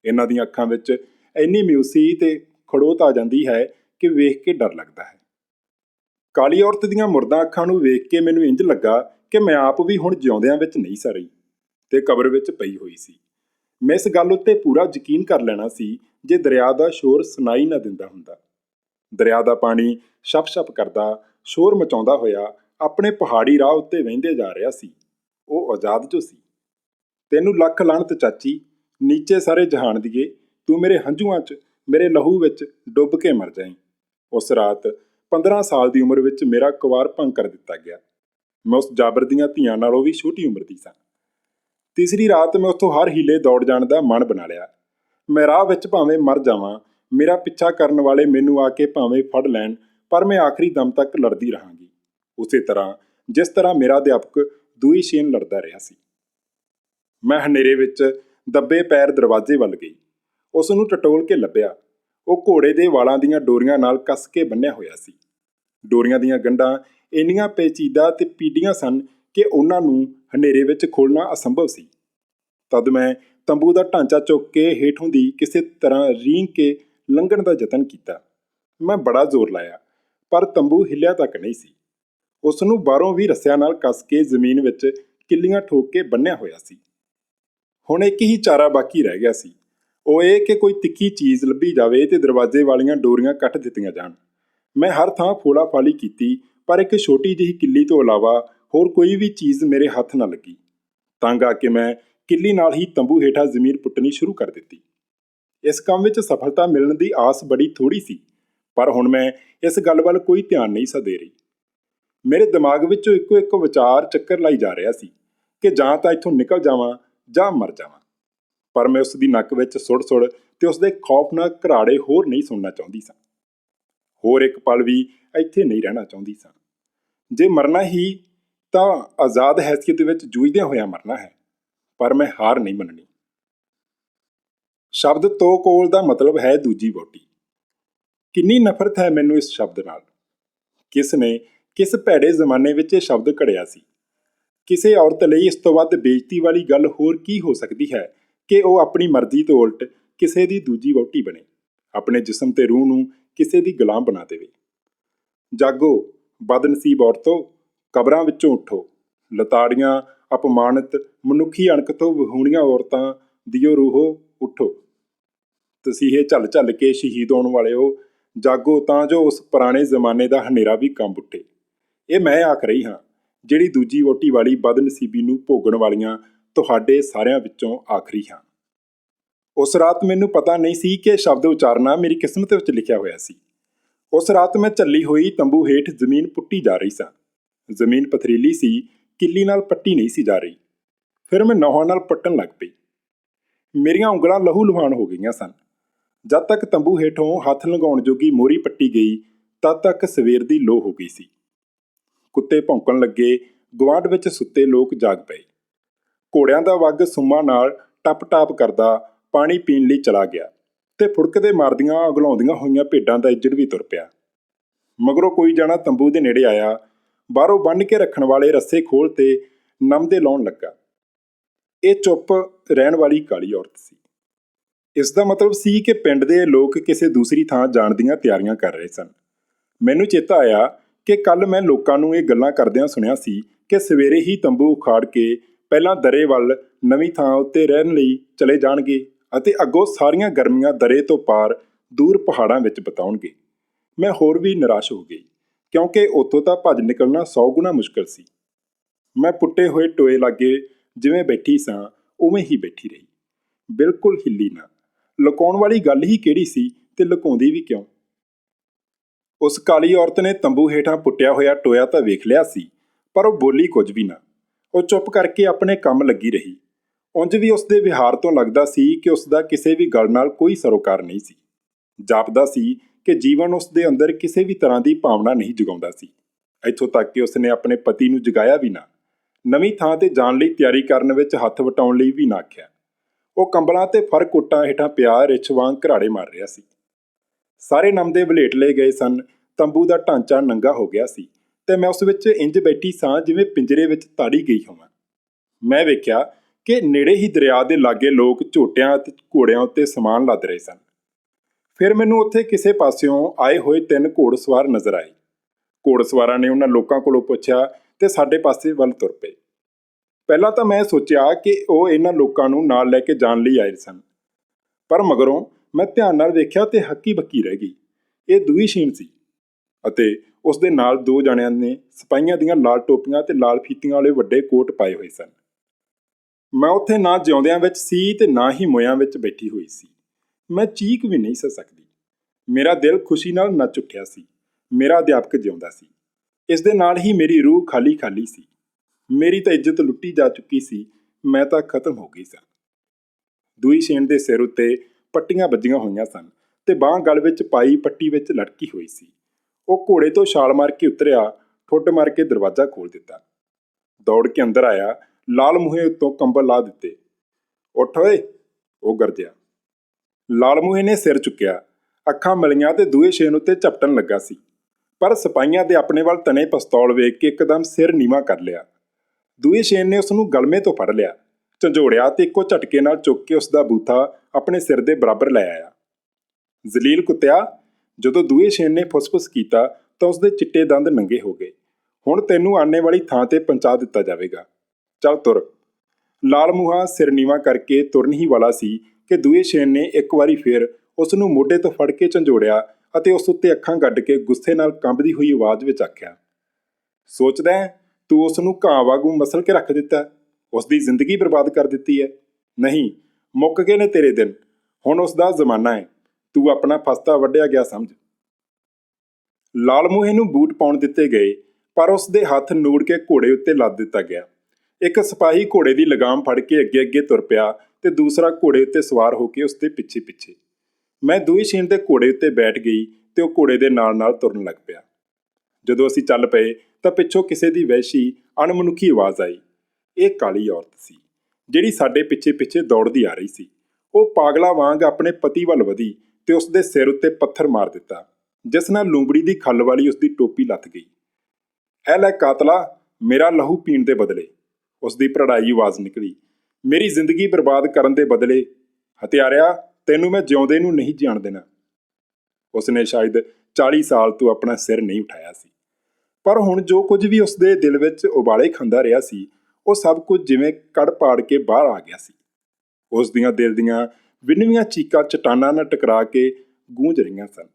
ਇਹਨਾਂ ਦੀਆਂ ਅੱਖਾਂ ਵਿੱਚ ਇੰਨੀ ਮਿਊਸੀ ਤੇ ਖੜੋਤ ਆ ਜਾਂਦੀ ਹੈ ਕਿ ਵੇਖ ਕੇ ਡਰ ਲੱਗਦਾ ਹੈ। ਕਾਲੀ ਔਰਤ ਦੀਆਂ ਮੁਰਦਾ ਅੱਖਾਂ ਨੂੰ ਵੇਖ ਕੇ ਮੈਨੂੰ ਇੰਜ ਲੱਗਾ ਕਿ ਮੈਂ ਆਪ ਵੀ ਹੁਣ ਜਿਉਂਦਿਆਂ ਵਿੱਚ ਨਹੀਂ ਸਾ ਰਹੀ ਤੇ ਕਬਰ ਵਿੱਚ ਪਈ ਹੋਈ ਸੀ। ਮੈਂ ਇਸ ਗੱਲ ਉੱਤੇ ਪੂਰਾ ਯਕੀਨ ਕਰ ਲੈਣਾ ਸੀ ਜੇ ਦਰਿਆ ਦਾ ਸ਼ੋਰ ਸੁਣਾਈ ਨਾ ਦਿੰਦਾ ਹੁੰਦਾ। ਦਰਿਆ ਦਾ ਪਾਣੀ ਛਪ-ਛਪ ਕਰਦਾ, ਸ਼ੋਰ ਮਚਾਉਂਦਾ ਹੋਇਆ ਆਪਣੇ ਪਹਾੜੀ ਰਾਹ ਉੱਤੇ ਵਹਿੰਦੇ ਜਾ ਰਿਹਾ ਸੀ। ਉਹ ਆਜ਼ਾਦ ਜੋ ਸੀ। ਤੈਨੂੰ ਲੱਖ ਲਾਹਨਤ ਚਾਚੀ, ਨੀਚੇ ਸਾਰੇ ਜਹਾਨ ਦੀਏ, ਤੂੰ ਮੇਰੇ ਹੰਝੂਆਂ 'ਚ, ਮੇਰੇ ਲਹੂ ਵਿੱਚ ਡੁੱਬ ਕੇ ਮਰ ਜਾਈਂ। ਉਸ ਰਾਤ 15 ਸਾਲ ਦੀ ਉਮਰ ਵਿੱਚ ਮੇਰਾ ਕੁਵਾਰ ਭੰਗ ਕਰ ਦਿੱਤਾ ਗਿਆ। ਮੈਂ ਉਸ ਜਾਬਰ ਦੀਆਂ ਧੀਆਂ ਨਾਲੋਂ ਵੀ ਛੋਟੀ ਉਮਰ ਦੀ ਸਾਂ। ਤੀਸਰੀ ਰਾਤ ਮੈਂ ਉੱਥੋਂ ਹਰ ਹੀਲੇ ਦੌੜ ਜਾਣ ਦਾ ਮਨ ਬਣਾ ਲਿਆ। ਮੈਂ ਰਾਹ ਵਿੱਚ ਭਾਵੇਂ ਮਰ ਜਾਵਾਂ, ਮੇਰਾ ਪਿੱਛਾ ਕਰਨ ਵਾਲੇ ਮੈਨੂੰ ਆ ਕੇ ਭਾਵੇਂ ਫੜ ਲੈਣ, ਪਰ ਮੈਂ ਆਖਰੀ ਦਮ ਤੱਕ ਲੜਦੀ ਰਹਾਂਗੀ। ਉਸੇ ਤਰ੍ਹਾਂ ਜਿਸ ਤਰ੍ਹਾਂ ਮੇਰਾ ਅਧਿਆਪਕ ਦੂਈ ਸ਼ੇਨ ਲੜਦਾ ਰਿਹਾ ਸੀ। ਮੈਂ ਹਨੇਰੇ ਵਿੱਚ ਦੱਬੇ ਪੈਰ ਦਰਵਾਜ਼ੇ ਵੱਲ ਗਈ। ਉਸ ਨੂੰ ਟਟੋਲ ਕੇ ਲੱਭਿਆ। ਉਹ ਘੋੜੇ ਦੇ ਵਾਲਾਂ ਦੀਆਂ ਡੋਰੀਆਂ ਨਾਲ ਕੱਸ ਕੇ ਬੰਨਿਆ ਹੋਇਆ ਸੀ। ਡੋਰੀਆਂ ਦੀਆਂ ਗੰਢਾਂ ਇੰਨੀਆਂ ਪੇਚੀਦਾ ਤੇ ਪੀੜੀਆਂ ਸਨ ਕਿ ਉਹਨਾਂ ਨੂੰ ਹਨੇਰੇ ਵਿੱਚ ਖੋਲਣਾ ਅਸੰਭਵ ਸੀ। ਤਦ ਮੈਂ ਤੰਬੂ ਦਾ ਢਾਂਚਾ ਚੁੱਕ ਕੇ ਹੇਠੋਂ ਦੀ ਕਿਸੇ ਤਰ੍ਹਾਂ ਰੀਂਗ ਕੇ ਲੰਘਣ ਦਾ ਯਤਨ ਕੀਤਾ। ਮੈਂ ਬੜਾ ਜ਼ੋਰ ਲਾਇਆ, ਪਰ ਤੰਬੂ ਹਿੱਲਿਆ ਤੱਕ ਨਹੀਂ ਸੀ। ਉਸ ਨੂੰ ਬਾਹਰੋਂ ਵੀ ਰੱਸਿਆਂ ਨਾਲ ਕੱਸ ਕੇ ਜ਼ਮੀਨ ਵਿੱਚ ਕਿੱਲੀਆਂ ਠੋਕ ਕੇ ਬੰਨਿਆ ਹੋਇਆ ਸੀ। ਹੁਣ ਇੱਕ ਹੀ ਚਾਰਾ ਬਾਕੀ ਰਹਿ ਗਿਆ ਸੀ। ਉਹ ਇਹ ਕਿ ਕੋਈ ਤਿੱਖੀ ਚੀਜ਼ ਲੱਭੀ ਜਾਵੇ ਤੇ ਦਰਵਾਜ਼ੇ ਵਾਲੀਆਂ ਡੋਰੀਆਂ ਕੱਟ ਦਿੱਤੀਆਂ ਜਾਣ। ਮੈਂ ਹਰ ਥਾਂ ਫੋਲਾ ਫਾਲੀ ਕੀਤੀ, ਪਰ ਇੱਕ ਛੋਟੀ ਜਿਹੀ ਕਿੱਲੀ ਤੋਂ ਇਲਾਵਾ ਹੋਰ ਕੋਈ ਵੀ ਚੀਜ਼ ਮੇਰੇ ਹੱਥ ਨਾ ਲੱਗੀ। ਤੰਗ ਆ ਕੇ ਮੈਂ ਕਿੱਲੀ ਨਾਲ ਹੀ ਤੰਬੂ ਹੇਠਾਂ ਜ਼ਮੀਨ ਪੁੱਟਣੀ ਸ਼ੁਰੂ ਕਰ ਦਿੱਤੀ। ਇਸ ਕੰਮ ਵਿੱਚ ਸਫਲਤਾ ਮਿਲਣ ਦੀ ਆਸ ਬੜੀ ਥੋੜੀ ਸੀ, ਪਰ ਹੁਣ ਮੈਂ ਇਸ ਗੱਲ ਵੱਲ ਕੋਈ ਧਿਆਨ ਨਹੀਂ ਸਾ ਦੇ ਰਹੀ। ਮੇਰੇ ਦਿਮਾਗ ਵਿੱਚੋਂ ਇੱਕੋ ਇੱਕ ਵਿਚਾਰ ਚੱਕਰ ਲਾਈ ਜਾ ਰਿਹਾ ਸੀ ਕਿ ਜਾਂ ਤਾਂ ਇੱਥੋਂ ਨਿਕਲ ਜਾਵਾਂ ਜਾਂ ਮਰ ਜਾਵਾਂ। ਪਰ ਮੈਂ ਉਸ ਦੀ ਨੱਕ ਵਿੱਚ ਸੁੜ-ਸੁੜ ਤੇ ਉਸ ਦੇ ਖੌਫਨਾਕ ਘਰਾੜੇ ਹੋਰ ਨਹੀਂ ਸੁਣਨਾ ਚਾਹੁੰਦੀ ਸਾਂ। ਹੋਰ ਇੱਕ ਪਲ ਵੀ ਇੱਥੇ ਨਹੀਂ ਰਹਿਣਾ ਚਾਹੁੰਦੀ ਸਾਂ। ਜੇ ਮਰਨਾ ਹੀ ਤਾਂ ਆਜ਼ਾਦ ਹੈਸੀਅਤ ਵਿੱਚ ਜੂਝਦਿਆਂ ਹੋਇਆ ਮਰਨਾ ਹੈ, ਪਰ ਮੈਂ ਹਾਰ ਨਹੀਂ ਮੰਨਣੀ। ਸ਼ਬਦ ਤੋ ਕੋਲ ਦਾ ਮਤਲਬ ਹੈ ਦੂਜੀ ਵੋਟੀ ਕਿੰਨੀ ਨਫ਼ਰਤ ਹੈ ਮੈਨੂੰ ਇਸ ਸ਼ਬਦ ਨਾਲ। ਕਿਸ ਨੇ ਕਿਸ ਭੈੜੇ ਜ਼ਮਾਨੇ ਵਿੱਚ ਇਹ ਸ਼ਬਦ ਘੜਿਆ ਸੀ? ਕਿਸੇ ਔਰਤ ਲਈ ਇਸ ਤੋਂ ਵੱਧ ਬੇਇੱਜ਼ਤੀ ਵਾਲੀ ਗੱਲ ਹੋਰ ਕੀ ਹੋ ਸਕਦੀ ਹੈ ਕਿ ਉਹ ਆਪਣੀ ਮਰਜ਼ੀ ਤੋਂ ਉਲਟ ਕਿਸੇ ਦੀ ਦੂਜੀ ਵਹੁਟੀ ਬਣੇ, ਆਪਣੇ ਜਿਸਮ ਤੇ ਰੂਹ ਨੂੰ ਕਿਸੇ ਦੀ ਗੁਲਾਮ ਬਣਾ ਦੇਵੇ। ਜਾਗੋ, ਬਦਨਸੀਬ ਔਰਤੋ, ਕਬਰਾਂ ਵਿੱਚੋਂ ਉੱਠੋ। ਲਤਾੜੀਆਂ, ਅਪਮਾਨਿਤ, ਮਨੁੱਖੀ ਅਣਖ ਤੋਂ ਵਿਹੂਣੀਆਂ ਔਰਤਾਂ ਦਿਓ ਰੂਹੋ, ਉੱਠੋ। ਤਸੀਹੇ ਝੱਲ ਝੱਲ ਕੇ ਸ਼ਹੀਦ ਹੋਣ ਵਾਲਿਓ, ਜਾਗੋ ਤਾਂ ਜੋ ਉਸ ਪੁਰਾਣੇ ਜ਼ਮਾਨੇ ਦਾ ਹਨੇਰਾ ਵੀ ਕੰਬ ਉੱਠੇ। ਇਹ ਮੈਂ ਆਖ ਰਹੀ ਹਾਂ ਜਿਹੜੀ ਦੂਜੀ ਵੋਟੀ ਵਾਲੀ ਬਦਨਸੀਬੀ ਨੂੰ ਭੋਗਣ ਵਾਲੀਆਂ ਤੁਹਾਡੇ ਸਾਰਿਆਂ ਵਿੱਚੋਂ ਆਖਰੀ ਹਾਂ। ਉਸ ਰਾਤ ਮੈਨੂੰ ਪਤਾ ਨਹੀਂ ਸੀ ਕਿ ਸ਼ਬਦ ਉਚਾਰਨਾ ਮੇਰੀ ਕਿਸਮਤ ਵਿੱਚ ਲਿਖਿਆ ਹੋਇਆ ਸੀ। ਉਸ ਰਾਤ ਮੈਂ ਝੱਲੀ ਹੋਈ ਤੰਬੂ ਹੇਠ ਜ਼ਮੀਨ ਪੁੱਟੀ ਜਾ ਰਹੀ ਸਾਂ। ਜ਼ਮੀਨ ਪਥਰੀਲੀ ਸੀ, ਕਿੱਲੀ ਨਾਲ ਪੱਟੀ ਨਹੀਂ ਸੀ ਜਾ ਰਹੀ। ਫਿਰ ਮੈਂ ਨੌਹਾਂ ਨਾਲ ਪੱਟਣ ਲੱਗ ਪਈ। ਮੇਰੀਆਂ ਉਂਗਲਾਂ ਲਹੂ ਲੁਹਾਨ ਹੋ ਗਈਆਂ ਸਨ। ਜਦ ਤੱਕ ਤੰਬੂ ਹੇਠੋਂ ਹੱਥ ਲਗਾਉਣ ਜੋਗੀ ਮੋਰੀ ਪੱਟੀ ਗਈ, ਤਦ ਤੱਕ ਸਵੇਰ ਦੀ ਲੋ ਹੋ ਗਈ ਸੀ। ਕੁੱਤੇ ਭੌਂਕਣ ਲੱਗੇ ਗਵਾਂਢ ਵਿੱਚ ਸੁੱਤੇ ਲੋਕ ਜਾਗ ਪਏ। ਘੋੜਿਆਂ ਦਾ ਵੱਗ ਸੁੰਮਾਂ ਨਾਲ ਟੱਪ-ਟਾਪ ਕਰਦਾ ਪਾਣੀ ਪੀਣ ਲਈ ਚਲਾ ਗਿਆ ਤੇ ਫੁੜਕਦੇ ਮਾਰਦੀਆਂ ਅਗਲਾਉਂਦੀਆਂ ਹੋਈਆਂ ਭੇਡਾਂ ਦਾ ਇੱਜੜ ਵੀ ਤੁਰ ਪਿਆ। ਮਗਰੋਂ ਕੋਈ ਜਾਣਾ ਤੰਬੂ ਦੇ ਨੇੜੇ ਆਇਆ, ਬਾਹਰੋਂ ਬੰਨ ਕੇ ਰੱਖਣ ਵਾਲੇ ਰੱਸੇ ਖੋਲ ਤੇ ਨਮਦੇ ਲਾਉਣ ਲੱਗਾ। ਇਹ ਚੁੱਪ ਰਹਿਣ ਵਾਲੀ ਕਾਲੀ ਔਰਤ ਸੀ। ਇਸ ਦਾ ਮਤਲਬ ਸੀ ਕਿ ਪਿੰਡ ਦੇ ਲੋਕ ਕਿਸੇ ਦੂਸਰੀ ਥਾਂ ਜਾਣ ਦੀਆਂ ਤਿਆਰੀਆਂ ਕਰ ਰਹੇ ਸਨ। ਮੈਨੂੰ ਚੇਤਾ ਆਇਆ ਕਿ ਕੱਲ ਮੈਂ ਲੋਕਾਂ ਨੂੰ ਇਹ ਗੱਲਾਂ ਕਰਦਿਆਂ ਸੁਣਿਆ ਸੀ ਕਿ ਸਵੇਰੇ ਹੀ ਤੰਬੂ ਉਖਾੜ ਕੇ ਪਹਿਲਾਂ ਦਰੇ ਵੱਲ ਨਵੀਂ ਥਾਂ ਉੱਤੇ ਰਹਿਣ ਲਈ ਚਲੇ ਜਾਣਗੇ ਅਤੇ ਅੱਗੋਂ ਸਾਰੀਆਂ ਗਰਮੀਆਂ ਦਰੇ ਤੋਂ ਪਾਰ ਦੂਰ ਪਹਾੜਾਂ ਵਿੱਚ ਬਿਤਾਉਣਗੇ। ਮੈਂ ਹੋਰ ਵੀ ਨਿਰਾਸ਼ ਹੋ ਗਈ, ਕਿਉਂਕਿ ਉੱਥੋਂ ਤਾਂ ਭੱਜ ਨਿਕਲਣਾ 100 ਗੁਣਾ ਮੁਸ਼ਕਲ ਸੀ। ਮੈਂ ਪੁੱਟੇ ਹੋਏ ਟੋਏ ਲਾਗੇ ਜਿਵੇਂ ਬੈਠੀ ਸਾਂ, ਉਵੇਂ ਹੀ ਬੈਠੀ ਰਹੀ। ਬਿਲਕੁਲ ਹਿੱਲੀ ਨਾ। ਲੁਕਾਉਣ ਵਾਲੀ ਗੱਲ ਹੀ ਕਿਹੜੀ ਸੀ ਤੇ ਲੁਕਾਉਂਦੀ ਵੀ ਕਿਉਂ? ਉਸ ਕਾਲੀ ਔਰਤ ਨੇ ਤੰਬੂ ਹੇਠਾਂ ਪੁੱਟਿਆ ਹੋਇਆ ਟੋਇਆ ਤਾਂ ਵੇਖ ਲਿਆ ਸੀ, ਪਰ ਉਹ ਬੋਲੀ ਕੁਝ ਵੀ ਨਾ। ਉਹ ਚੁੱਪ ਕਰਕੇ ਆਪਣੇ ਕੰਮ ਲੱਗੀ ਰਹੀ। ਉਂਝ ਵੀ ਉਸ ਦੇ ਵਿਹਾਰ ਤੋਂ ਲੱਗਦਾ ਸੀ ਕਿ ਉਸ ਦਾ ਕਿਸੇ ਵੀ ਗੱਲ ਨਾਲ ਕੋਈ ਸਰੋਕਾਰ ਨਹੀਂ ਸੀ। ਜਾਪਦਾ ਸੀ ਕਿ ਜੀਵਨ ਉਸ ਦੇ ਅੰਦਰ ਕਿਸੇ ਵੀ ਤਰ੍ਹਾਂ ਦੀ ਭਾਵਨਾ ਨਹੀਂ ਜਗਾਉਂਦਾ ਸੀ। ਇੱਥੋਂ ਤੱਕ ਕਿ ਉਸ ਨੇ ਆਪਣੇ ਪਤੀ ਨੂੰ ਜਗਾਇਆ ਵੀ ਨਾ। ਨਵੀਂ ਥਾਂ ਤੇ ਜਾਣ ਲਈ ਤਿਆਰੀ ਕਰਨ ਵਿੱਚ ਹੱਥ ਵਟਾਉਣ ਲਈ ਵੀ ਨਾ ਆਖਿਆ। ਉਹ ਕੰਬਲਾਂ ਤੇ ਫਰ ਕੋਟਾਂ ਹੇਠਾਂ ਪਿਆ ਰਿਛ ਵਾਂਗ ਘਰਾੜੇ ਮਾਰ ਰਿਹਾ ਸੀ। ਸਾਰੇ ਨਮਦੇ ਵਲੇਟ ਲਏ ਗਏ ਸਨ। ਤੰਬੂ ਦਾ ਢਾਂਚਾ ਨੰਗਾ ਹੋ ਗਿਆ ਸੀ ਤੇ ਮੈਂ ਉਸ ਵਿੱਚ ਇੰਜ ਬੈਠੀ ਸਾਂ ਜਿਵੇਂ ਪਿੰਜਰੇ ਵਿੱਚ ਤਾੜੀ ਗਈ ਹੋਵਾਂ। ਮੈਂ ਵੇਖਿਆ ਕਿ ਨੇੜੇ ਹੀ ਦਰਿਆ ਦੇ ਲਾਗੇ ਲੋਕ ਝੋਟਿਆਂ ਅਤੇ ਘੋੜਿਆਂ ਉੱਤੇ ਸਮਾਨ ਲੱਦ ਰਹੇ ਸਨ। ਫਿਰ ਮੈਨੂੰ ਉੱਥੇ ਕਿਸੇ ਪਾਸਿਓਂ ਆਏ ਹੋਏ ਤਿੰਨ ਘੋੜਸਵਾਰ ਨਜ਼ਰ ਆਏ। ਘੋੜਸਵਾਰਾਂ ਨੇ ਉਹਨਾਂ ਲੋਕਾਂ ਕੋਲੋਂ ਪੁੱਛਿਆ ਤੇ ਸਾਡੇ ਪਾਸੇ ਵੱਲ ਤੁਰ ਪਏ। ਪਹਿਲਾਂ ਤਾਂ ਮੈਂ ਸੋਚਿਆ ਕਿ ਉਹ ਇਹਨਾਂ ਲੋਕਾਂ ਨੂੰ ਨਾਲ ਲੈ ਕੇ ਜਾਣ ਲਈ ਆਏ ਸਨ। ਪਰ ਮਗਰੋਂ ਮੈਂ ਧਿਆਨ ਨਾਲ ਵੇਖਿਆ ਤੇ ਹੱਕੀ ਬੱਕੀ ਰਹਿ ਗਈ। ਇਹ ਦੂਈ ਸ਼ੀਨ ਸੀ ਅਤੇ ਉਸ ਦੇ ਨਾਲ ਦੋ ਜਣਿਆਂ ਨੇ ਸਿਪਾਹੀਆਂ ਦੀਆਂ ਲਾਲ ਟੋਪੀਆਂ ਤੇ ਲਾਲ ਫੀਤੀਆਂ ਵਾਲੇ ਵੱਡੇ ਕੋਟ ਪਾਏ ਹੋਏ ਸਨ। ਮੈਂ ਉੱਥੇ ਨਾ ਜਿਉਂਦਿਆਂ ਵਿੱਚ ਸੀ ਤੇ ਨਾ ਹੀ ਮੋਇਆਂ ਵਿੱਚ ਬੈਠੀ ਹੋਈ ਸੀ। ਮੈਂ ਚੀਕ ਵੀ ਨਹੀਂ ਸ ਸਕਦੀ। ਮੇਰਾ ਦਿਲ ਖੁਸ਼ੀ ਨਾਲ ਨੱਚ ਉੱਠਿਆ ਸੀ। ਮੇਰਾ ਅਧਿਆਪਕ ਜਿਉਂਦਾ ਸੀ। ਇਸ ਦੇ ਨਾਲ ਹੀ ਮੇਰੀ ਰੂਹ ਖਾਲੀ ਖਾਲੀ ਸੀ। ਮੇਰੀ ਤਾਂ ਇੱਜ਼ਤ ਲੁੱਟੀ ਜਾ ਚੁੱਕੀ ਸੀ। ਮੈਂ ਤਾਂ ਖਤਮ ਹੋ ਗਈ ਸਾਂ। ਦੂਈ ਸ਼ੇਨ ਦੇ ਸਿਰ ਉੱਤੇ ਪੱਟੀਆਂ ਵੱਜੀਆਂ ਹੋਈਆਂ ਸਨ ਤੇ ਬਾਹ ਗਲ ਵਿੱਚ ਪਾਈ ਪੱਟੀ ਵਿੱਚ ਲਟਕੀ ਹੋਈ ਸੀ। ਉਹ ਘੋੜੇ ਤੋਂ ਛਾਲ ਮਾਰ ਕੇ ਉਤਰਿਆ ਠੁੱਡ ਮਾਰ ਕੇ ਦਰਵਾਜ਼ਾ ਖੋਲ ਦਿੱਤਾ। ਦੌੜ ਕੇ ਅੰਦਰ ਆਇਆ, ਲਾਲ ਮੂਹੇ ਉੱਤੋਂ ਕੰਬਲ ਲਾ ਦਿੱਤੇ। ਉੱਠ ਓਏ! ਉਹ ਗਰਜਿਆ। ਲਾਲ ਮੂਹੇ ਨੇ ਸਿਰ ਚੁੱਕਿਆ। ਅੱਖਾਂ ਮਿਲੀਆਂ ਤੇ ਦੂਏ ਸ਼ੇਨ ਉੱਤੇ ਝਪਟਣ ਲੱਗਾ ਸੀ। ਪਰ ਸਿਪਾਹੀਆਂ ਦੇ ਆਪਣੇ ਵੱਲ ਤਣੇ ਪਿਸਤੌਲ ਵੇਖ ਕੇ ਇੱਕਦਮ ਸਿਰ ਨੀਵਾ ਕਰ ਲਿਆ। ਦੂਏ ਸ਼ੇਨ ਨੇ ਉਸ ਨੂੰ ਗਲਮੇ ਤੋਂ ਫੜ ਲਿਆ। ਝੰਜੋੜਿਆ ਤੇ ਇੱਕੋ ਝਟਕੇ ਨਾਲ ਚੁੱਕ ਕੇ ਉਸ ਦਾ ਬੂਥਾ ਆਪਣੇ ਸਿਰ ਦੇ ਬਰਾਬਰ ਲੈ ਆਇਆ। ਜ਼ਲੀਲ ਕੁੱਤਿਆ, ਜਦੋਂ ਦੂਏ ਸ਼ੇਨ ਨੇ ਫੁਸਫੁਸ ਕੀਤਾ ਤਾਂ ਉਸ ਦੇ ਚਿੱਟੇ ਦੰਦ ਨੰਗੇ ਹੋ ਗਏ। ਹੁਣ ਤੈਨੂੰ ਆਨੇ ਵਾਲੀ ਥਾਂ ਤੇ ਪਹੁੰਚਾ ਦਿੱਤਾ ਜਾਵੇਗਾ। ਚੱਲ ਤੁਰ। ਲਾਲ ਮੂਹਾ ਸਿਰ ਨੀਵਾ ਕਰਕੇ ਤੁਰਨ ਹੀ ਵਾਲਾ ਸੀ ਕਿ ਦੂਏ ਸ਼ੇਨ ਨੇ ਇੱਕ ਵਾਰੀ ਫੇਰ ਉਸ ਨੂੰ ਮੋਢੇ ਤੋਂ ਫੜ ਕੇ ਝੰਜੋੜਿਆ ਅਤੇ ਉਸ ਉੱਤੇ ਅੱਖਾਂ ਗੱਡ ਕੇ ਗੁੱਸੇ ਨਾਲ ਕੰਬਦੀ ਹੋਈ ਆਵਾਜ਼ ਵਿੱਚ ਆਖਿਆ, ਸੋਚਦਾ ਤੂੰ ਉਸ ਨੂੰ ਘਾਹ ਵਾਂਗੂ ਮਸਲ ਕੇ ਰੱਖ ਦਿੱਤਾ? ਉਸ ਦੀ ਜ਼ਿੰਦਗੀ ਬਰਬਾਦ ਕਰ ਦਿੱਤੀ ਹੈ। ਨਹੀਂ, ਮੁੱਕ ਗਏ ਨੇ ਤੇਰੇ ਦਿਨ। ਹੁਣ ਉਸ ਦਾ ਜ਼ਮਾਨਾ ਹੈ। ਤੂੰ ਆਪਣਾ ਫਸਤਾ ਵੱਢਿਆ ਗਿਆ ਸਮਝ। ਲਾਲ ਮੂਹੇ ਨੂੰ ਬੂਟ ਪਾਉਣ ਦਿੱਤੇ ਗਏ, ਪਰ ਉਸ ਦੇ ਹੱਥ ਨੂੜ ਕੇ ਘੋੜੇ ਉੱਤੇ ਲੱਦ ਦਿੱਤਾ ਗਿਆ। ਇੱਕ ਸਿਪਾਹੀ ਘੋੜੇ ਦੀ ਲਗਾਮ ਫੜ ਕੇ ਅੱਗੇ ਅੱਗੇ ਤੁਰ ਪਿਆ ਤੇ ਦੂਸਰਾ ਘੋੜੇ ਉੱਤੇ ਸਵਾਰ ਹੋ ਕੇ ਉਸ ਦੇ ਪਿੱਛੇ ਪਿੱਛੇ। ਮੈਂ ਦੂਈ ਸ਼ੀਨ ਦੇ ਘੋੜੇ ਉੱਤੇ ਬੈਠ ਗਈ ਤੇ ਉਹ ਘੋੜੇ ਦੇ ਨਾਲ ਨਾਲ ਤੁਰਨ ਲੱਗ ਪਿਆ। ਜਦੋਂ ਅਸੀਂ ਚੱਲ ਪਏ ਤਾਂ ਪਿੱਛੋਂ ਕਿਸੇ ਦੀ ਵਹਿਸ਼ੀ ਅਣਮਨੁੱਖੀ ਆਵਾਜ਼ ਆਈ। ਇਹ ਕਾਲੀ ਔਰਤ ਸੀ, ਜਿਹੜੀ ਸਾਡੇ ਪਿੱਛੇ ਪਿੱਛੇ ਦੌੜਦੀ ਆ ਰਹੀ ਸੀ। ਉਹ ਪਾਗਲਾ ਵਾਂਗ ਆਪਣੇ ਪਤੀ ਵੱਲ ਵਧੀ ਤੇ ਉਸ ਦੇ ਸਿਰ ਉੱਤੇ ਪੱਥਰ ਮਾਰ ਦਿੱਤਾ, ਜਿਸ ਨਾਲ ਲੂੰਬੜੀ ਦੀ ਖੱਲ ਵਾਲੀ ਉਸ ਦੀ ਟੋਪੀ ਲੱਥ ਗਈ। ਐ ਲੈ ਕਾਤਲਾ, ਮੇਰਾ ਲਹੂ ਪੀਣ ਦੇ ਬਦਲੇ। ਉਸ ਦੀ ਭਰੜਾਈ ਆਵਾਜ਼ ਨਿਕਲੀ। ਮੇਰੀ ਜ਼ਿੰਦਗੀ ਬਰਬਾਦ ਕਰਨ ਦੇ ਬਦਲੇ, ਹਤਿਆਰਿਆ, ਤੈਨੂੰ ਮੈਂ ਜਿਉਂਦੇ ਨੂੰ ਨਹੀਂ ਜਾਣ ਦੇਣਾ। ਉਸਨੇ ਸ਼ਾਇਦ 40 ਸਾਲ ਤੋਂ ਆਪਣਾ ਸਿਰ ਨਹੀਂ ਉਠਾਇਆ ਸੀ। ਪਰ ਹੁਣ ਜੋ ਕੁਝ ਵੀ ਉਸਦੇ ਦਿਲ ਵਿੱਚ ਉਬਾਲੇ ਖਾਂਦਾ ਰਿਹਾ ਸੀ ਉਹ ਸਭ ਕੁਝ ਜਿਵੇਂ ਕੜ ਪਾੜ ਕੇ ਬਾਹਰ ਆ ਗਿਆ ਸੀ। ਉਸ ਦੀਆਂ ਦਿਲ ਦੀਆਂ ਵਿੰਨਵੀਆਂ ਚੀਕਾਂ ਚਟਾਨਾਂ ਨਾਲ ਟਕਰਾ ਕੇ ਗੂੰਜ ਰਹੀਆਂ ਸਨ।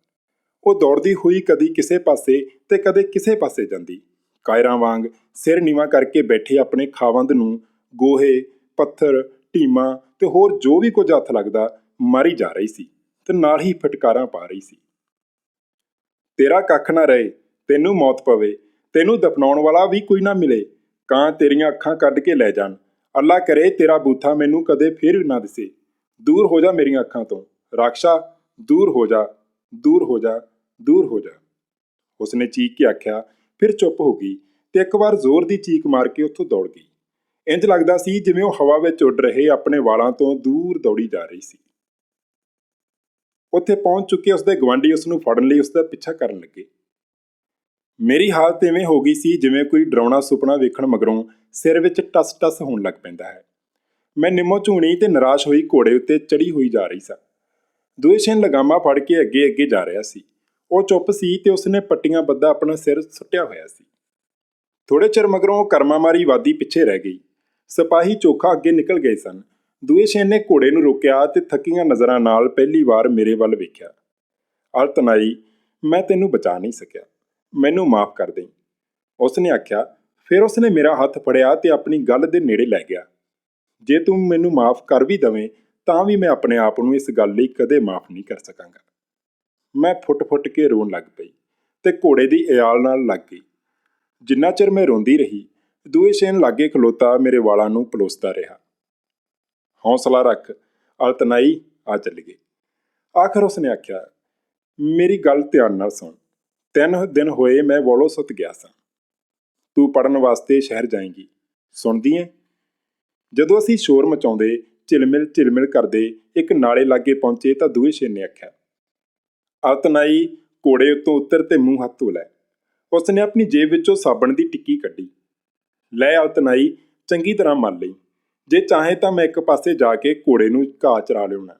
ਉਹ ਦੌੜਦੀ ਹੋਈ ਕਦੀ ਕਿਸੇ ਪਾਸੇ ਤੇ ਕਦੇ ਕਿਸੇ ਪਾਸੇ ਜਾਂਦੀ। ਕਾਇਰਾਂ ਵਾਂਗ ਸਿਰ ਨੀਵਾ ਕਰਕੇ ਬੈਠੇ ਆਪਣੇ ਖਾਵੰਦ ਨੂੰ ਗੋਹੇ, ਪੱਥਰ, ਢੀਮਾ ਤੇ ਹੋਰ ਜੋ ਵੀ ਕੁਝ ਹੱਥ ਲੱਗਦਾ ਮਾਰੀ ਜਾ ਰਹੀ ਸੀ ਤੇ ਨਾਲ ਹੀ ਫਟਕਾਰਾਂ ਪਾ ਰਹੀ ਸੀ। ਤੇਰਾ ਕੱਖ ਨਾ ਰਹੇ, ਤੈਨੂੰ ਮੌਤ ਪਵੇ, ਤੈਨੂੰ ਦਫਨਾਉਣ ਵਾਲਾ ਵੀ ਕੋਈ ਨਾ ਮਿਲੇ। ਕਾਂ ਤੇਰੀਆਂ ਅੱਖਾਂ ਕੱਢ ਕੇ ਲੈ ਜਾਣ। ਅੱਲਾ ਕਰੇ ਤੇਰਾ ਬੂਥਾ ਮੈਨੂੰ ਕਦੇ ਫਿਰ ਨਾ ਦਿਸੇ। ਦੂਰ ਹੋ ਜਾ ਮੇਰੀਆਂ ਅੱਖਾਂ ਤੋਂ। ਰਾਖਸ਼ਾ ਦੂਰ ਹੋ ਜਾ, ਦੂਰ ਹੋ ਜਾ, ਦੂਰ ਹੋ ਜਾ। ਉਸਨੇ ਚੀਕ ਕੇ ਆਖਿਆ, ਫਿਰ ਚੁੱਪ ਹੋ ਗਈ ਤੇ ਇੱਕ ਵਾਰ ਜ਼ੋਰ ਦੀ ਚੀਕ ਮਾਰ ਕੇ ਉੱਥੋਂ ਦੌੜ ਗਈ। ਇੰਜ ਲੱਗਦਾ ਸੀ ਜਿਵੇਂ ਉਹ ਹਵਾ ਵਿੱਚ ਉੱਡ ਰਹੇ ਆਪਣੇ ਵਾਲਾਂ ਤੋਂ ਦੂਰ ਦੌੜੀ ਜਾ ਰਹੀ ਸੀ। ਉੱਥੇ ਪਹੁੰਚ ਚੁੱਕੇ ਉਸਦੇ ਗਵਾਂਢੀ ਉਸ ਨੂੰ ਫੜਨ ਲਈ ਉਸ ਦਾ ਪਿੱਛਾ ਕਰਨ ਲੱਗੇ। ਮੇਰੀ ਹਾਲਤ ਇਵੇਂ ਹੋ ਗਈ ਸੀ ਜਿਵੇਂ ਕੋਈ ਡਰਾਉਣਾ ਸੁਪਨਾ ਵੇਖਣ ਮਗਰੋਂ ਸਿਰ ਵਿੱਚ ਟਸ-ਟਸ ਹੋਣ ਲੱਗ ਪੈਂਦਾ ਹੈ। ਮੈਂ ਨਿੰਮੋ ਝੂਣੀ ਤੇ ਨਿਰਾਸ਼ ਹੋਈ ਘੋੜੇ ਉੱਤੇ ਚੜੀ ਹੋਈ ਜਾ ਰਹੀ ਸਾਂ। ਦੁਇਸ਼ਨ ਲਗਾਮਾ ਫੜ ਕੇ ਅੱਗੇ ਅੱਗੇ ਜਾ ਰਿਹਾ ਸੀ। ਉਹ ਚੁੱਪ ਸੀ ਤੇ ਉਸਨੇ ਪੱਟੀਆਂ ਬੱਧਾ ਆਪਣਾ ਸਿਰ ਸੁੱਟਿਆ ਹੋਇਆ ਸੀ। ਥੋੜੇ ਚਿਰ ਮਗਰੋਂ ਕਰਮਾਮਾਰੀ ਵਾਦੀ ਪਿੱਛੇ ਰਹਿ ਗਈ। ਸਿਪਾਹੀ ਚੋਖਾ ਅੱਗੇ ਨਿਕਲ ਗਏ ਸਨ। ਦੁਇਸ਼ਨ ਨੇ ਘੋੜੇ ਨੂੰ ਰੋਕਿਆ ਤੇ ਥੱਕੀਆਂ ਨਜ਼ਰਾਂ ਨਾਲ ਪਹਿਲੀ ਵਾਰ ਮੇਰੇ ਵੱਲ ਵੇਖਿਆ। ਅਲਤਨਾਈ, ਮੈਂ ਤੈਨੂੰ ਬਚਾ ਨਹੀਂ ਸਕਿਆ। ਮੈਨੂੰ ਮਾਫ ਕਰ ਦੇ ਉਸਨੇ ਆਖਿਆ, ਫਿਰ ਉਸਨੇ ਮੇਰਾ ਹੱਥ ਫੜਿਆ ਤੇ ਆਪਣੀ ਗੱਲ ਦੇ ਨੇੜੇ ਲੈ ਗਿਆ। ਜੇ ਤੂੰ ਮੈਨੂੰ ਮਾਫ ਕਰ ਵੀ ਦਵੇਂ, ਤਾਂ ਵੀ ਮੈਂ ਆਪਣੇ ਆਪ ਨੂੰ ਇਸ ਗੱਲ ਲਈ ਕਦੇ ਮਾਫ ਨਹੀਂ ਕਰ ਸਕਾਂਗਾ। ਮੈਂ ਫੁੱਟ-ਫੁੱਟ ਕੇ ਰੋਣ ਲੱਗ ਪਈ ਤੇ ਘੋੜੇ ਦੀ ਇਆਲ ਨਾਲ ਲੱਗ ਗਈ। ਜਿੰਨਾ ਚਿਰ ਮੈਂ ਰੋਂਦੀ ਰਹੀ, ਦੂਏ ਸ਼ੇਨ ਲਾਗੇ ਖਲੋਤਾ ਮੇਰੇ ਵਾਲਾਂ ਨੂੰ ਪਲੋਸਦਾ ਰਿਹਾ। ਹੌਸਲਾ ਰੱਖ, ਅਲਤਨਾਈ ਆ ਚੱਲ ਗਏ ਆਖਰ ਉਸਨੇ ਆਖਿਆ, ਮੇਰੀ ਗੱਲ ਧਿਆਨ ਨਾਲ ਸੁਣ। ਤਿੰਨ ਦਿਨ ਹੋਏ ਮੈਂ ਵੋਲੋ ਸੁੱਤ ਗਿਆ ਸਾਂ। ਤੂੰ ਪੜਨ ਵਾਸਤੇ ਸ਼ਹਿਰ ਜਾਏਂਗੀ। ਸੁਣਦੀ ਏ? ਜਦੋਂ ਅਸੀਂ ਸ਼ੋਰ ਮਚਾਉਂਦੇ, ਝਿਲਮਿਲ ਝਿਲਮਿਲ ਕਰਦੇ ਇੱਕ ਨਾਲੇ ਲਾਗੇ ਪਹੁੰਚੇ ਤਾਂ ਦੂਏ ਸ਼ੇਰ ਨੇ ਆਖਿਆ ਅਲਤਨਾਈ ਘੋੜੇ ਉੱਤੋਂ ਉਤਰ ਤੇ ਮੂੰਹ ਹੱਥ ਧੋ ਲੈ। ਉਸਨੇ ਆਪਣੀ ਜੇਬ ਵਿੱਚੋਂ ਸਾਬਣ ਦੀ ਟਿੱਕੀ ਕੱਢੀ। ਲੈ ਅਲਤਨਾਈ ਚੰਗੀ ਤਰ੍ਹਾਂ ਮੰਨ ਲਈ। ਜੇ ਚਾਹੇ ਤਾਂ ਮੈਂ ਇੱਕ ਪਾਸੇ ਜਾ ਕੇ ਘੋੜੇ ਨੂੰ ਘਾਹ ਚਰਾ ਲਿਆਉਣਾ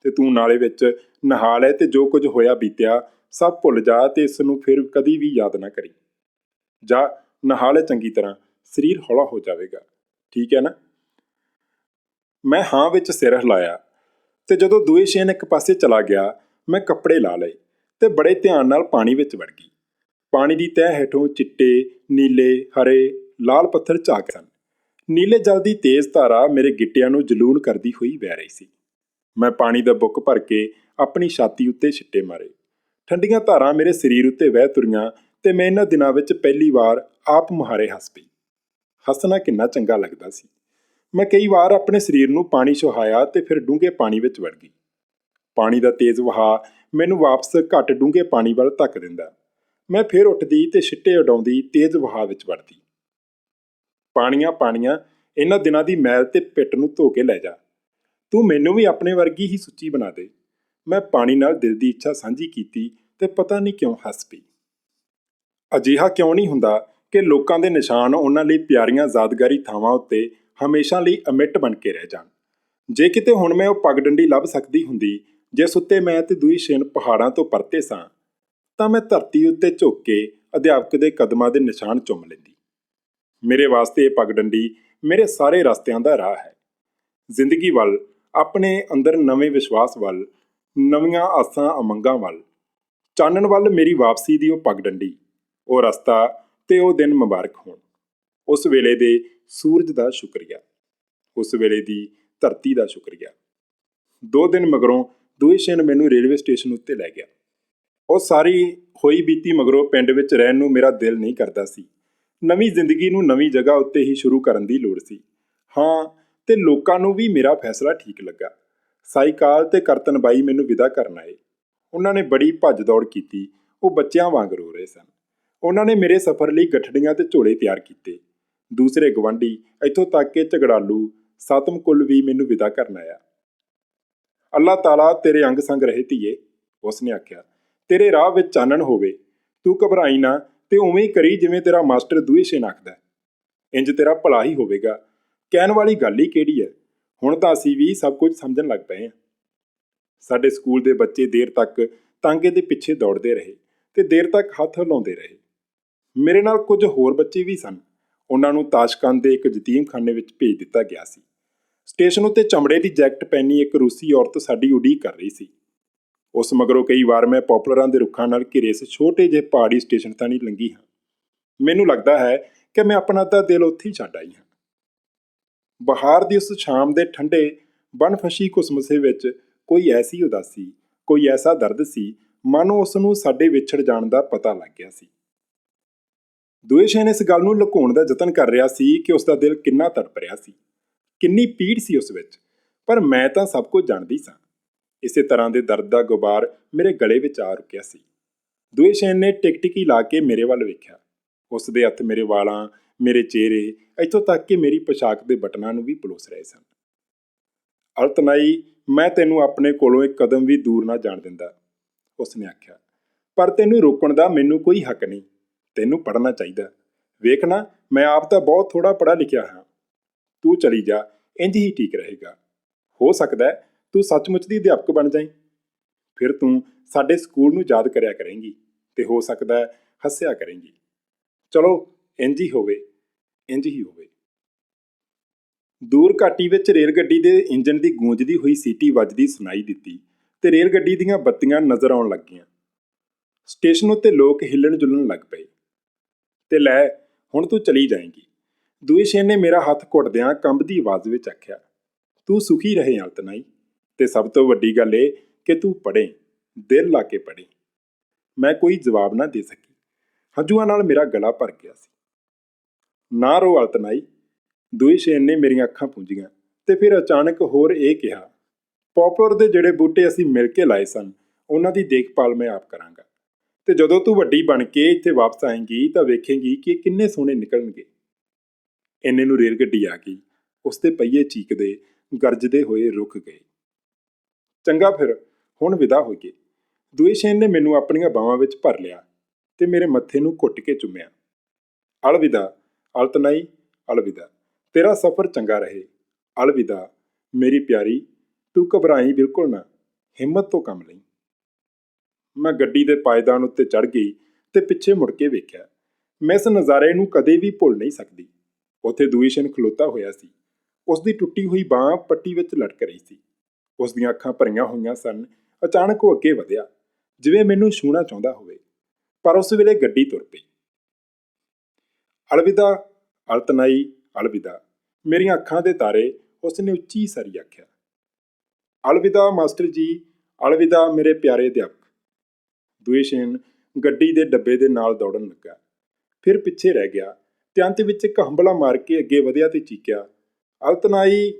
ਤੇ ਤੂੰ ਨਾਲੇ ਵਿੱਚ ਨਹਾ ਲੈ ਤੇ ਜੋ ਕੁਝ ਹੋਇਆ ਬੀਤਿਆ ਸਭ ਭੁੱਲ ਜਾ ਤੇ ਇਸ ਨੂੰ ਫਿਰ ਕਦੀ ਵੀ ਯਾਦ ਨਾ ਕਰੀ। ਜਾ ਨਹਾਲੇ ਚੰਗੀ ਤਰ੍ਹਾਂ ਸਰੀਰ ਹੌਲਾ ਹੋ ਜਾਵੇਗਾ, ਠੀਕ ਹੈ ਨਾ? ਮੈਂ ਹਾਂ ਵਿੱਚ ਸਿਰ ਹਿਲਾਇਆ ਤੇ ਜਦੋਂ ਦੂਏ ਸ਼ੇਨ ਇੱਕ ਪਾਸੇ ਚਲਾ ਗਿਆ, ਮੈਂ ਕੱਪੜੇ ਲਾ ਲਏ ਤੇ ਬੜੇ ਧਿਆਨ ਨਾਲ ਪਾਣੀ ਵਿੱਚ ਵੜ ਗਈ। ਪਾਣੀ ਦੀ ਤਹਿ ਹੇਠੋਂ ਚਿੱਟੇ, ਨੀਲੇ, ਹਰੇ, ਲਾਲ ਪੱਥਰ ਝਾਕ ਸਨ। ਨੀਲੇ ਜਲ ਦੀ ਤੇਜ਼ ਧਾਰਾ ਮੇਰੇ ਗਿੱਟਿਆਂ ਨੂੰ ਜਲੂਣ ਕਰਦੀ ਹੋਈ ਵਹਿ ਰਹੀ ਸੀ। ਮੈਂ ਪਾਣੀ ਦਾ ਬੁੱਕ ਭਰ ਕੇ ਆਪਣੀ ਛਾਤੀ ਉੱਤੇ ਛਿੱਟੇ ਮਾਰੇ। ਠੰਡੀਆਂ ਧਾਰਾਂ ਮੇਰੇ ਸਰੀਰ ਉੱਤੇ ਵਹਿ ਤੁਰੀਆਂ ਤੇ ਮੈਂ ਇਹਨਾਂ ਦਿਨਾਂ ਵਿੱਚ ਪਹਿਲੀ ਵਾਰ ਆਪ ਮੁਹਾਰੇ ਹੱਸ ਪਈ। ਹੱਸਣਾ ਕਿੰਨਾ ਚੰਗਾ ਲੱਗਦਾ ਸੀ। ਮੈਂ ਕਈ ਵਾਰ ਆਪਣੇ ਸਰੀਰ ਨੂੰ ਪਾਣੀ ਸੁਹਾਇਆ ਤੇ ਫਿਰ ਡੂੰਘੇ ਪਾਣੀ ਵਿੱਚ ਵੜ ਗਈ। ਪਾਣੀ ਦਾ ਤੇਜ਼ ਵਹਾਅ ਮੈਨੂੰ ਵਾਪਸ ਘੱਟ ਡੂੰਘੇ ਪਾਣੀ ਵੱਲ ਧੱਕ ਦਿੰਦਾ। ਮੈਂ ਫਿਰ ਉੱਠਦੀ ਤੇ ਛਿੱਟੇ ਉਡਾਉਂਦੀ ਤੇਜ਼ ਵਹਾਅ ਵਿੱਚ ਵੜਦੀ। ਪਾਣੀਆਂ ਪਾਣੀਆਂ, ਇਹਨਾਂ ਦਿਨਾਂ ਦੀ ਮੈਲ ਤੇ ਪਿੱਟ ਨੂੰ ਧੋ ਕੇ ਲੈ ਜਾ। ਤੂੰ ਮੈਨੂੰ ਵੀ ਆਪਣੇ ਵਰਗੀ ਹੀ ਸੁੱਚੀ ਬਣਾ ਦੇ। ਮੈਂ ਪਾਣੀ ਨਾਲ ਦਿਲ ਦੀ ਇੱਛਾ ਸਾਂਝੀ ਕੀਤੀ ਤੇ ਪਤਾ ਨਹੀਂ ਕਿਉਂ ਹੱਸ ਪਈ। ਅਜਿਹਾ ਕਿਉਂ ਨਹੀਂ ਹੁੰਦਾ ਕਿ ਲੋਕਾਂ ਦੇ ਨਿਸ਼ਾਨ ਉਹਨਾਂ ਲਈ ਪਿਆਰੀਆਂ ਯਾਦਗਾਰੀ ਥਾਵਾਂ ਉੱਤੇ ਹਮੇਸ਼ਾ ਲਈ ਅਮਿੱਟ ਬਣ ਕੇ ਰਹਿ ਜਾਣ। ਜੇ ਕਿਤੇ ਹੁਣ ਮੈਂ ਉਹ ਪਗਡੰਡੀ ਲੱਭ ਸਕਦੀ ਹੁੰਦੀ, ਜਿਸ ਉੱਤੇ ਮੈਂ ਤੇ ਦੂਈ ਸ਼ੇਨ ਪਹਾੜਾਂ ਤੋਂ ਪਰਤੇ ਸਾਂ, ਤਾਂ ਮੈਂ ਧਰਤੀ ਉੱਤੇ ਝੁੱਕ ਕੇ ਅਧਿਆਪਕ ਦੇ ਕਦਮਾਂ ਦੇ ਨਿਸ਼ਾਨ ਚੁੰਮ ਲੈਂਦੀ। ਮੇਰੇ ਵਾਸਤੇ ਇਹ ਪਗਡੰਡੀ ਮੇਰੇ ਸਾਰੇ ਰਸਤਿਆਂ ਦਾ ਰਾਹ ਹੈ। ਜ਼ਿੰਦਗੀ ਵੱਲ, ਆਪਣੇ ਅੰਦਰ ਨਵੇਂ ਵਿਸ਼ਵਾਸ ਵੱਲ ਨਵੀਆਂ ਆਸਾਂ ਅਮੰਗਾਂ ਵੱਲ। ਚਾਨਣ ਵੱਲ ਮੇਰੀ ਵਾਪਸੀ ਦੀ ਉਹ ਪਗਡੰਡੀ, ਉਹ ਰਸਤਾ ਤੇ ਉਹ ਦਿਨ ਮੁਬਾਰਕ ਹੋਣ। ਉਸ ਵੇਲੇ ਦੇ ਸੂਰਜ ਦਾ ਸ਼ੁਕਰੀਆ, ਉਸ ਵੇਲੇ ਦੀ ਧਰਤੀ ਦਾ ਸ਼ੁਕਰੀਆ। ਦੋ ਦਿਨ ਮਗਰੋਂ ਦੁਇਸ਼ਨ ਮੈਨੂੰ ਰੇਲਵੇ ਸਟੇਸ਼ਨ ਉੱਤੇ ਲੈ ਗਿਆ। ਉਹ ਸਾਰੀ ਹੋਈ ਬੀਤੀ ਮਗਰੋਂ ਪਿੰਡ ਵਿੱਚ ਰਹਿਣ ਨੂੰ ਮੇਰਾ ਦਿਲ ਨਹੀਂ ਕਰਦਾ ਸੀ। ਨਵੀਂ ਜ਼ਿੰਦਗੀ ਨੂੰ ਨਵੀਂ ਜਗ੍ਹਾ ਉੱਤੇ ਹੀ ਸ਼ੁਰੂ ਕਰਨ ਦੀ ਲੋੜ ਸੀ। ਹਾਂ, ਤੇ ਲੋਕਾਂ ਨੂੰ ਵੀ ਮੇਰਾ ਫੈਸਲਾ ਠੀਕ ਲੱਗਾ। ਸਾਈਕਾਲ ਤੇ ਕਰਤਨਬਾਈ ਮੈਨੂੰ ਵਿਦਾ ਕਰਨ ਆਏ। ਉਹਨਾਂ ਨੇ ਬੜੀ ਭੱਜ ਦੌੜ ਕੀਤੀ। ਉਹ ਬੱਚਿਆਂ ਵਾਂਗ ਰੋ ਰਹੇ ਸਨ। ਉਹਨਾਂ ਨੇ ਮੇਰੇ ਸਫ਼ਰ ਲਈ ਗੱਠੜੀਆਂ ਤੇ ਝੋਲੇ ਤਿਆਰ ਕੀਤੇ। ਦੂਸਰੇ ਗਵੰਡੀ ਇੱਥੋਂ ਤੱਕ ਕਿ ਝਗੜਾਲੂ ਸਤਮ ਕੁੱਲ ਵੀ ਮੈਨੂੰ ਵਿਦਾ ਕਰਨ ਆਇਆ। ਅੱਲਾਹ ਤਾਲਾ ਤੇਰੇ ਅੰਗ ਸੰਗ ਰਹੇ ਧੀਏ। ਉਸਨੇ ਆਖਿਆ, ਤੇਰੇ ਰਾਹ ਵਿੱਚ ਚਾਨਣ ਹੋਵੇ। ਤੂੰ ਘਬਰਾਈ ਨਾ ਤੇ ਉਵੇਂ ਹੀ ਕਰੀ ਜਿਵੇਂ ਤੇਰਾ ਮਾਸਟਰ ਦੁਇਸ਼ੇ ਆਖਦਾ ਇੰਜ ਤੇਰਾ ਭਲਾ ਹੀ ਹੋਵੇਗਾ। ਕਹਿਣ ਵਾਲੀ ਗੱਲ ਹੀ ਕਿਹੜੀ ਹੈ? ਹੁਣ ਤਾਂ ਅਸੀਂ ਵੀ ਸਭ ਕੁਝ ਸਮਝਣ ਲੱਗ ਪਏ ਹਾਂ। ਸਾਡੇ ਸਕੂਲ ਦੇ ਬੱਚੇ ਦੇਰ ਤੱਕ ਤਾਂਗੇ ਦੇ ਪਿੱਛੇ ਦੌੜਦੇ ਰਹੇ ਤੇ ਦੇਰ ਤੱਕ ਹੱਥ ਹਿਲਾਉਂਦੇ ਰਹੇ। ਮੇਰੇ ਨਾਲ ਕੁਝ ਹੋਰ ਬੱਚੇ ਵੀ ਸਨ। ਉਹਨਾਂ ਨੂੰ ਤਾਸ਼ਕੰਦ ਦੇ ਇੱਕ ਯਤੀਮਖਾਨੇ ਵਿੱਚ ਭੇਜ ਦਿੱਤਾ ਗਿਆ ਸੀ। ਸਟੇਸ਼ਨ ਉੱਤੇ ਚਮੜੇ ਦੀ ਜੈਕਟ ਪਹਿਨੀ ਇੱਕ ਰੂਸੀ ਔਰਤ ਸਾਡੀ ਉਡੀਕ ਕਰ ਰਹੀ ਸੀ। ਉਸ ਮਗਰੋਂ ਕਈ ਵਾਰ ਮੈਂ ਪੌਪੂਲਰਾਂ ਦੇ ਰੁੱਖਾਂ ਨਾਲ ਘਿਰੇ ਇਸ ਛੋਟੇ ਜਿਹੇ ਪਹਾੜੀ ਸਟੇਸ਼ਨ ਤਾਂ ਨਹੀਂ ਲੰਗੀ ਹਾਂ। ਮੈਨੂੰ ਲੱਗਦਾ ਹੈ ਕਿ ਮੈਂ ਆਪਣਾ ਤਾਂ ਦਿਲ ਉੱਥੇ ਹੀ ਛੱਡ ਆਈ ਹਾਂ। ਬਹਾਰ ਦੀ ਉਸ ਸ਼ਾਮ ਦੇ ਠੰਡੇ ਬਨਫਸ਼ੀ ਕੁਸਮਸੇ ਵਿੱਚ ਕੋਈ ਐਸੀ ਉਦਾਸੀ, ਕੋਈ ਐਸਾ ਦਰਦ ਸੀ, ਮਾਨੋ ਉਸ ਨੂੰ ਸਾਡੇ ਵਿਛੜ ਜਾਣ ਦਾ ਪਤਾ ਲੱਗ ਗਿਆ ਸੀ। ਦੁਇਸ਼ਨ ਇਸ ਗੱਲ ਨੂੰ ਲੁਕਾਉਣ ਦਾ ਯਤਨ ਕਰ ਰਿਹਾ ਸੀ ਕਿ ਉਸ ਦਾ ਦਿਲ ਕਿੰਨਾ ਤੜਪ ਰਿਹਾ ਸੀ, ਕਿੰਨੀ ਪੀੜ ਸੀ ਉਸ ਵਿੱਚ, ਪਰ ਮੈਂ ਤਾਂ ਸਭ ਕੁਝ ਜਾਣਦੀ ਸਾਂ। ਇਸੇ ਤਰ੍ਹਾਂ ਦੇ ਦਰਦ ਦਾ ਗੁਬਾਰ ਮੇਰੇ ਗਲੇ ਵਿੱਚ ਆ ਰੁਕਿਆ ਸੀ। ਦੁਇਸ਼ਨ ਨੇ ਟਿਕਟਿਕੀ ਲਾ ਕੇ ਮੇਰੇ ਵੱਲ ਵੇਖਿਆ। ਉਸ ਦੇ ਹੱਥ ਮੇਰੇ ਵਾਲਾਂ ਮੇਰੇ ਚਿਹਰੇ ਇੱਥੋਂ ਤੱਕ ਕਿ ਮੇਰੀ ਪੋਸ਼ਾਕ ਦੇ ਬਟਨਾਂ ਨੂੰ ਵੀ ਪਲੋਸ ਰਹੇ ਸਨ। ਅਲਤਨਾਈ ਮੈਂ ਤੈਨੂੰ ਆਪਣੇ ਕੋਲੋਂ ਇੱਕ ਕਦਮ ਵੀ ਦੂਰ ਨਾ ਜਾਣ ਦਿੰਦਾ, ਉਸਨੇ ਆਖਿਆ। ਪਰ ਤੈਨੂੰ ਰੋਕਣ ਦਾ ਮੈਨੂੰ ਕੋਈ ਹੱਕ ਨਹੀਂ, ਤੈਨੂੰ ਪੜ੍ਹਨਾ ਚਾਹੀਦਾ। ਵੇਖਣਾ ਮੈਂ ਆਪ ਤਾਂ ਬਹੁਤ ਥੋੜਾ ਪੜ੍ਹਾ ਲਿਖਿਆ ਹਾਂ। ਤੂੰ ਚਲੀ ਜਾ ਇੰਜ ਹੀ ਠੀਕ ਰਹੇਗਾ। ਹੋ ਸਕਦਾ ਤੂੰ ਸੱਚਮੁੱਚ ਦੀ ਅਧਿਆਪਕ ਬਣ ਜਾਈਂ। ਫਿਰ ਤੂੰ ਸਾਡੇ ਸਕੂਲ ਨੂੰ ਯਾਦ ਕਰਿਆ ਕਰੇਂਗੀ ਤੇ ਹੋ ਸਕਦਾ ਹੱਸਿਆ ਕਰੇਂਗੀ। ਚਲੋ ਇੰਜ ਹੀ ਹੋਵੇ। ਇੰਜ ਹੀ ਹੋਵੇ। ਦੂਰ ਘਾਟੀ ਵਿੱਚ ਰੇਲ ਗੱਡੀ ਦੇ ਇੰਜਨ ਦੀ ਗੂੰਜਦੀ ਹੋਈ ਸੀਟੀ ਵੱਜਦੀ ਸੁਣਾਈ ਦਿੱਤੀ ਤੇ ਰੇਲ ਗੱਡੀ ਦੀਆਂ ਬੱਤੀਆਂ ਨਜ਼ਰ ਆਉਣ ਲੱਗੀਆਂ। ਸਟੇਸ਼ਨ ਉੱਤੇ ਲੋਕ ਹਿੱਲਣ ਜੁਲਣ ਲੱਗ ਪਏ। ਤੇ ਲੈ, ਹੁਣ ਤੂੰ ਚਲੀ ਜਾਏਂਗੀ। ਦੂਸ਼ੇਨ ਨੇ ਮੇਰਾ ਹੱਥ ਘੁੱਟਦਿਆਂ ਕੰਬਦੀ ਆਵਾਜ਼ ਵਿੱਚ ਆਖਿਆ, ਤੂੰ ਸੁਖੀ ਰਹੇ ਅਲਤਨਾਈ ਤੇ ਸਭ ਤੋਂ ਵੱਡੀ ਗੱਲ ਇਹ ਕਿ ਤੂੰ ਪੜ੍ਹੇ, ਦਿਲ ਲਾ ਕੇ ਪੜ੍ਹੇ। ਮੈਂ ਕੋਈ ਜਵਾਬ ਨਾ ਦੇ ਸਕੀ। ਹੰਝੂਆਂ ਨਾਲ ਮੇਰਾ ਗਲਾ ਭਰ ਗਿਆ ਸੀ। ਨਾ ਰੋ ਅਲਤਨਾਈ ਦੂਈ ਸ਼ੇਨ ਨੇ ਮੇਰੀਆਂ ਅੱਖਾਂ ਪੂੰਝੀਆਂ ਤੇ ਫਿਰ ਅਚਾਨਕ ਹੋਰ ਇਹ ਕਿਹਾ, ਪੌਪਲਰ ਦੇ ਜਿਹੜੇ ਬੂਟੇ ਅਸੀਂ ਮਿਲ ਕੇ ਲਾਏ ਸਨ, ਉਹਨਾਂ ਦੀ ਦੇਖਭਾਲ ਮੈਂ ਆਪ ਕਰਾਂਗਾ। ਤੇ ਜਦੋਂ ਤੂੰ ਵੱਡੀ ਬਣ ਕੇ ਇੱਥੇ ਵਾਪਸ ਆਏਂਗੀ, ਤਾਂ ਵੇਖੇਂਗੀ ਕਿ ਕਿੰਨੇ ਸੋਹਣੇ ਨਿਕਲਣਗੇ। ਇੰਨੇ ਨੂੰ ਰੇਲ ਗੱਡੀ ਆ ਗਈ। ਉਸ ਦੇ ਪਹੀਏ ਚੀਕਦੇ, ਗਰਜਦੇ ਹੋਏ ਰੁਕ ਗਏ। ਚੰਗਾ ਫਿਰ, ਹੁਣ ਵਿਦਾ ਹੋਈਏ। ਸ਼ੇਨ ਨੇ ਮੈਨੂੰ ਆਪਣੀਆਂ ਬਾਹਾਂ ਵਿੱਚ ਭਰ ਲਿਆ ਤੇ ਮੇਰੇ ਮੱਥੇ ਨੂੰ ਘੁੱਟ ਕੇ ਚੁੰਮਿਆ। ਅਲਵਿਦਾ ਅਲਤਨਾਈ ਅਲਵਿਦਾ। ਤੇਰਾ ਸਫ਼ਰ ਚੰਗਾ ਰਹੇ। ਅਲਵਿਦਾ, ਮੇਰੀ ਪਿਆਰੀ, ਤੂੰ ਘਬਰਾਈ ਬਿਲਕੁਲ ਨਾ। ਹਿੰਮਤ ਤੋਂ ਕੰਮ ਲਈ। ਮੈਂ ਗੱਡੀ ਦੇ ਪਾਇਦਾਨ ਉੱਤੇ ਚੜ ਗਈ ਤੇ ਪਿੱਛੇ ਮੁੜ ਕੇ ਵੇਖਿਆ। ਮੈਂ ਇਸ ਨਜ਼ਾਰੇ ਨੂੰ ਕਦੇ ਵੀ ਭੁੱਲ ਨਹੀਂ ਸਕਦੀ। ਉੱਥੇ ਦੂਈਸ਼ਨ ਖਲੋਤਾ ਹੋਇਆ ਸੀ। ਉਸ ਦੀ ਟੁੱਟੀ ਹੋਈ ਬਾਹ ਪੱਟੀ ਵਿੱਚ ਲਟਕ ਰਹੀ ਸੀ। ਉਸ ਦੀਆਂ ਅੱਖਾਂ ਭਰੀਆਂ ਹੋਈਆਂ ਸਨ। ਅਚਾਨਕ ਉਹ ਅੱਗੇ ਵਧਿਆ। ਜਿਵੇਂ ਮੈਨੂੰ ਛੂਣਾ ਚਾਹੁੰਦਾ ਹੋਵੇ। ਪਰ ਉਸ ਵੇਲੇ ਗੱਡੀ ਤੁਰ ਪਈ। ਅਲਵਿਦਾ, ਅਲਤਨਾਈ, ਅਲਵਿਦਾ। ਮੇਰੀਆਂ ਅੱਖਾਂ ਦੇ ਤਾਰੇ ਉਸ ਨੇ ਉੱਚੀ ਸਾਰੀ ਆਖਿਆ। ਅਲਵਿਦਾ, ਮਾਸਟਰ ਜੀ, ਅਲਵਿਦਾ ਮੇਰੇ ਪਿਆਰੇ ਅਧਿਆਪਕ। ਦੁਏਸ਼ੇਨ ਗੱਡੀ ਦੇ ਡੱਬੇ ਦੇ ਨਾਲ ਦੌੜਨ ਲੱਗਾ। ਫਿਰ ਪਿੱਛੇ ਰਹਿ ਗਿਆ। ਤੇ ਅੰਤ ਵਿੱਚ ਇੱਕ ਹੰਬਲਾ ਮਾਰ ਕੇ ਅੱਗੇ ਵਧਿਆ ਤੇ ਚੀਕਿਆ, ਅਲਤਨਾਈ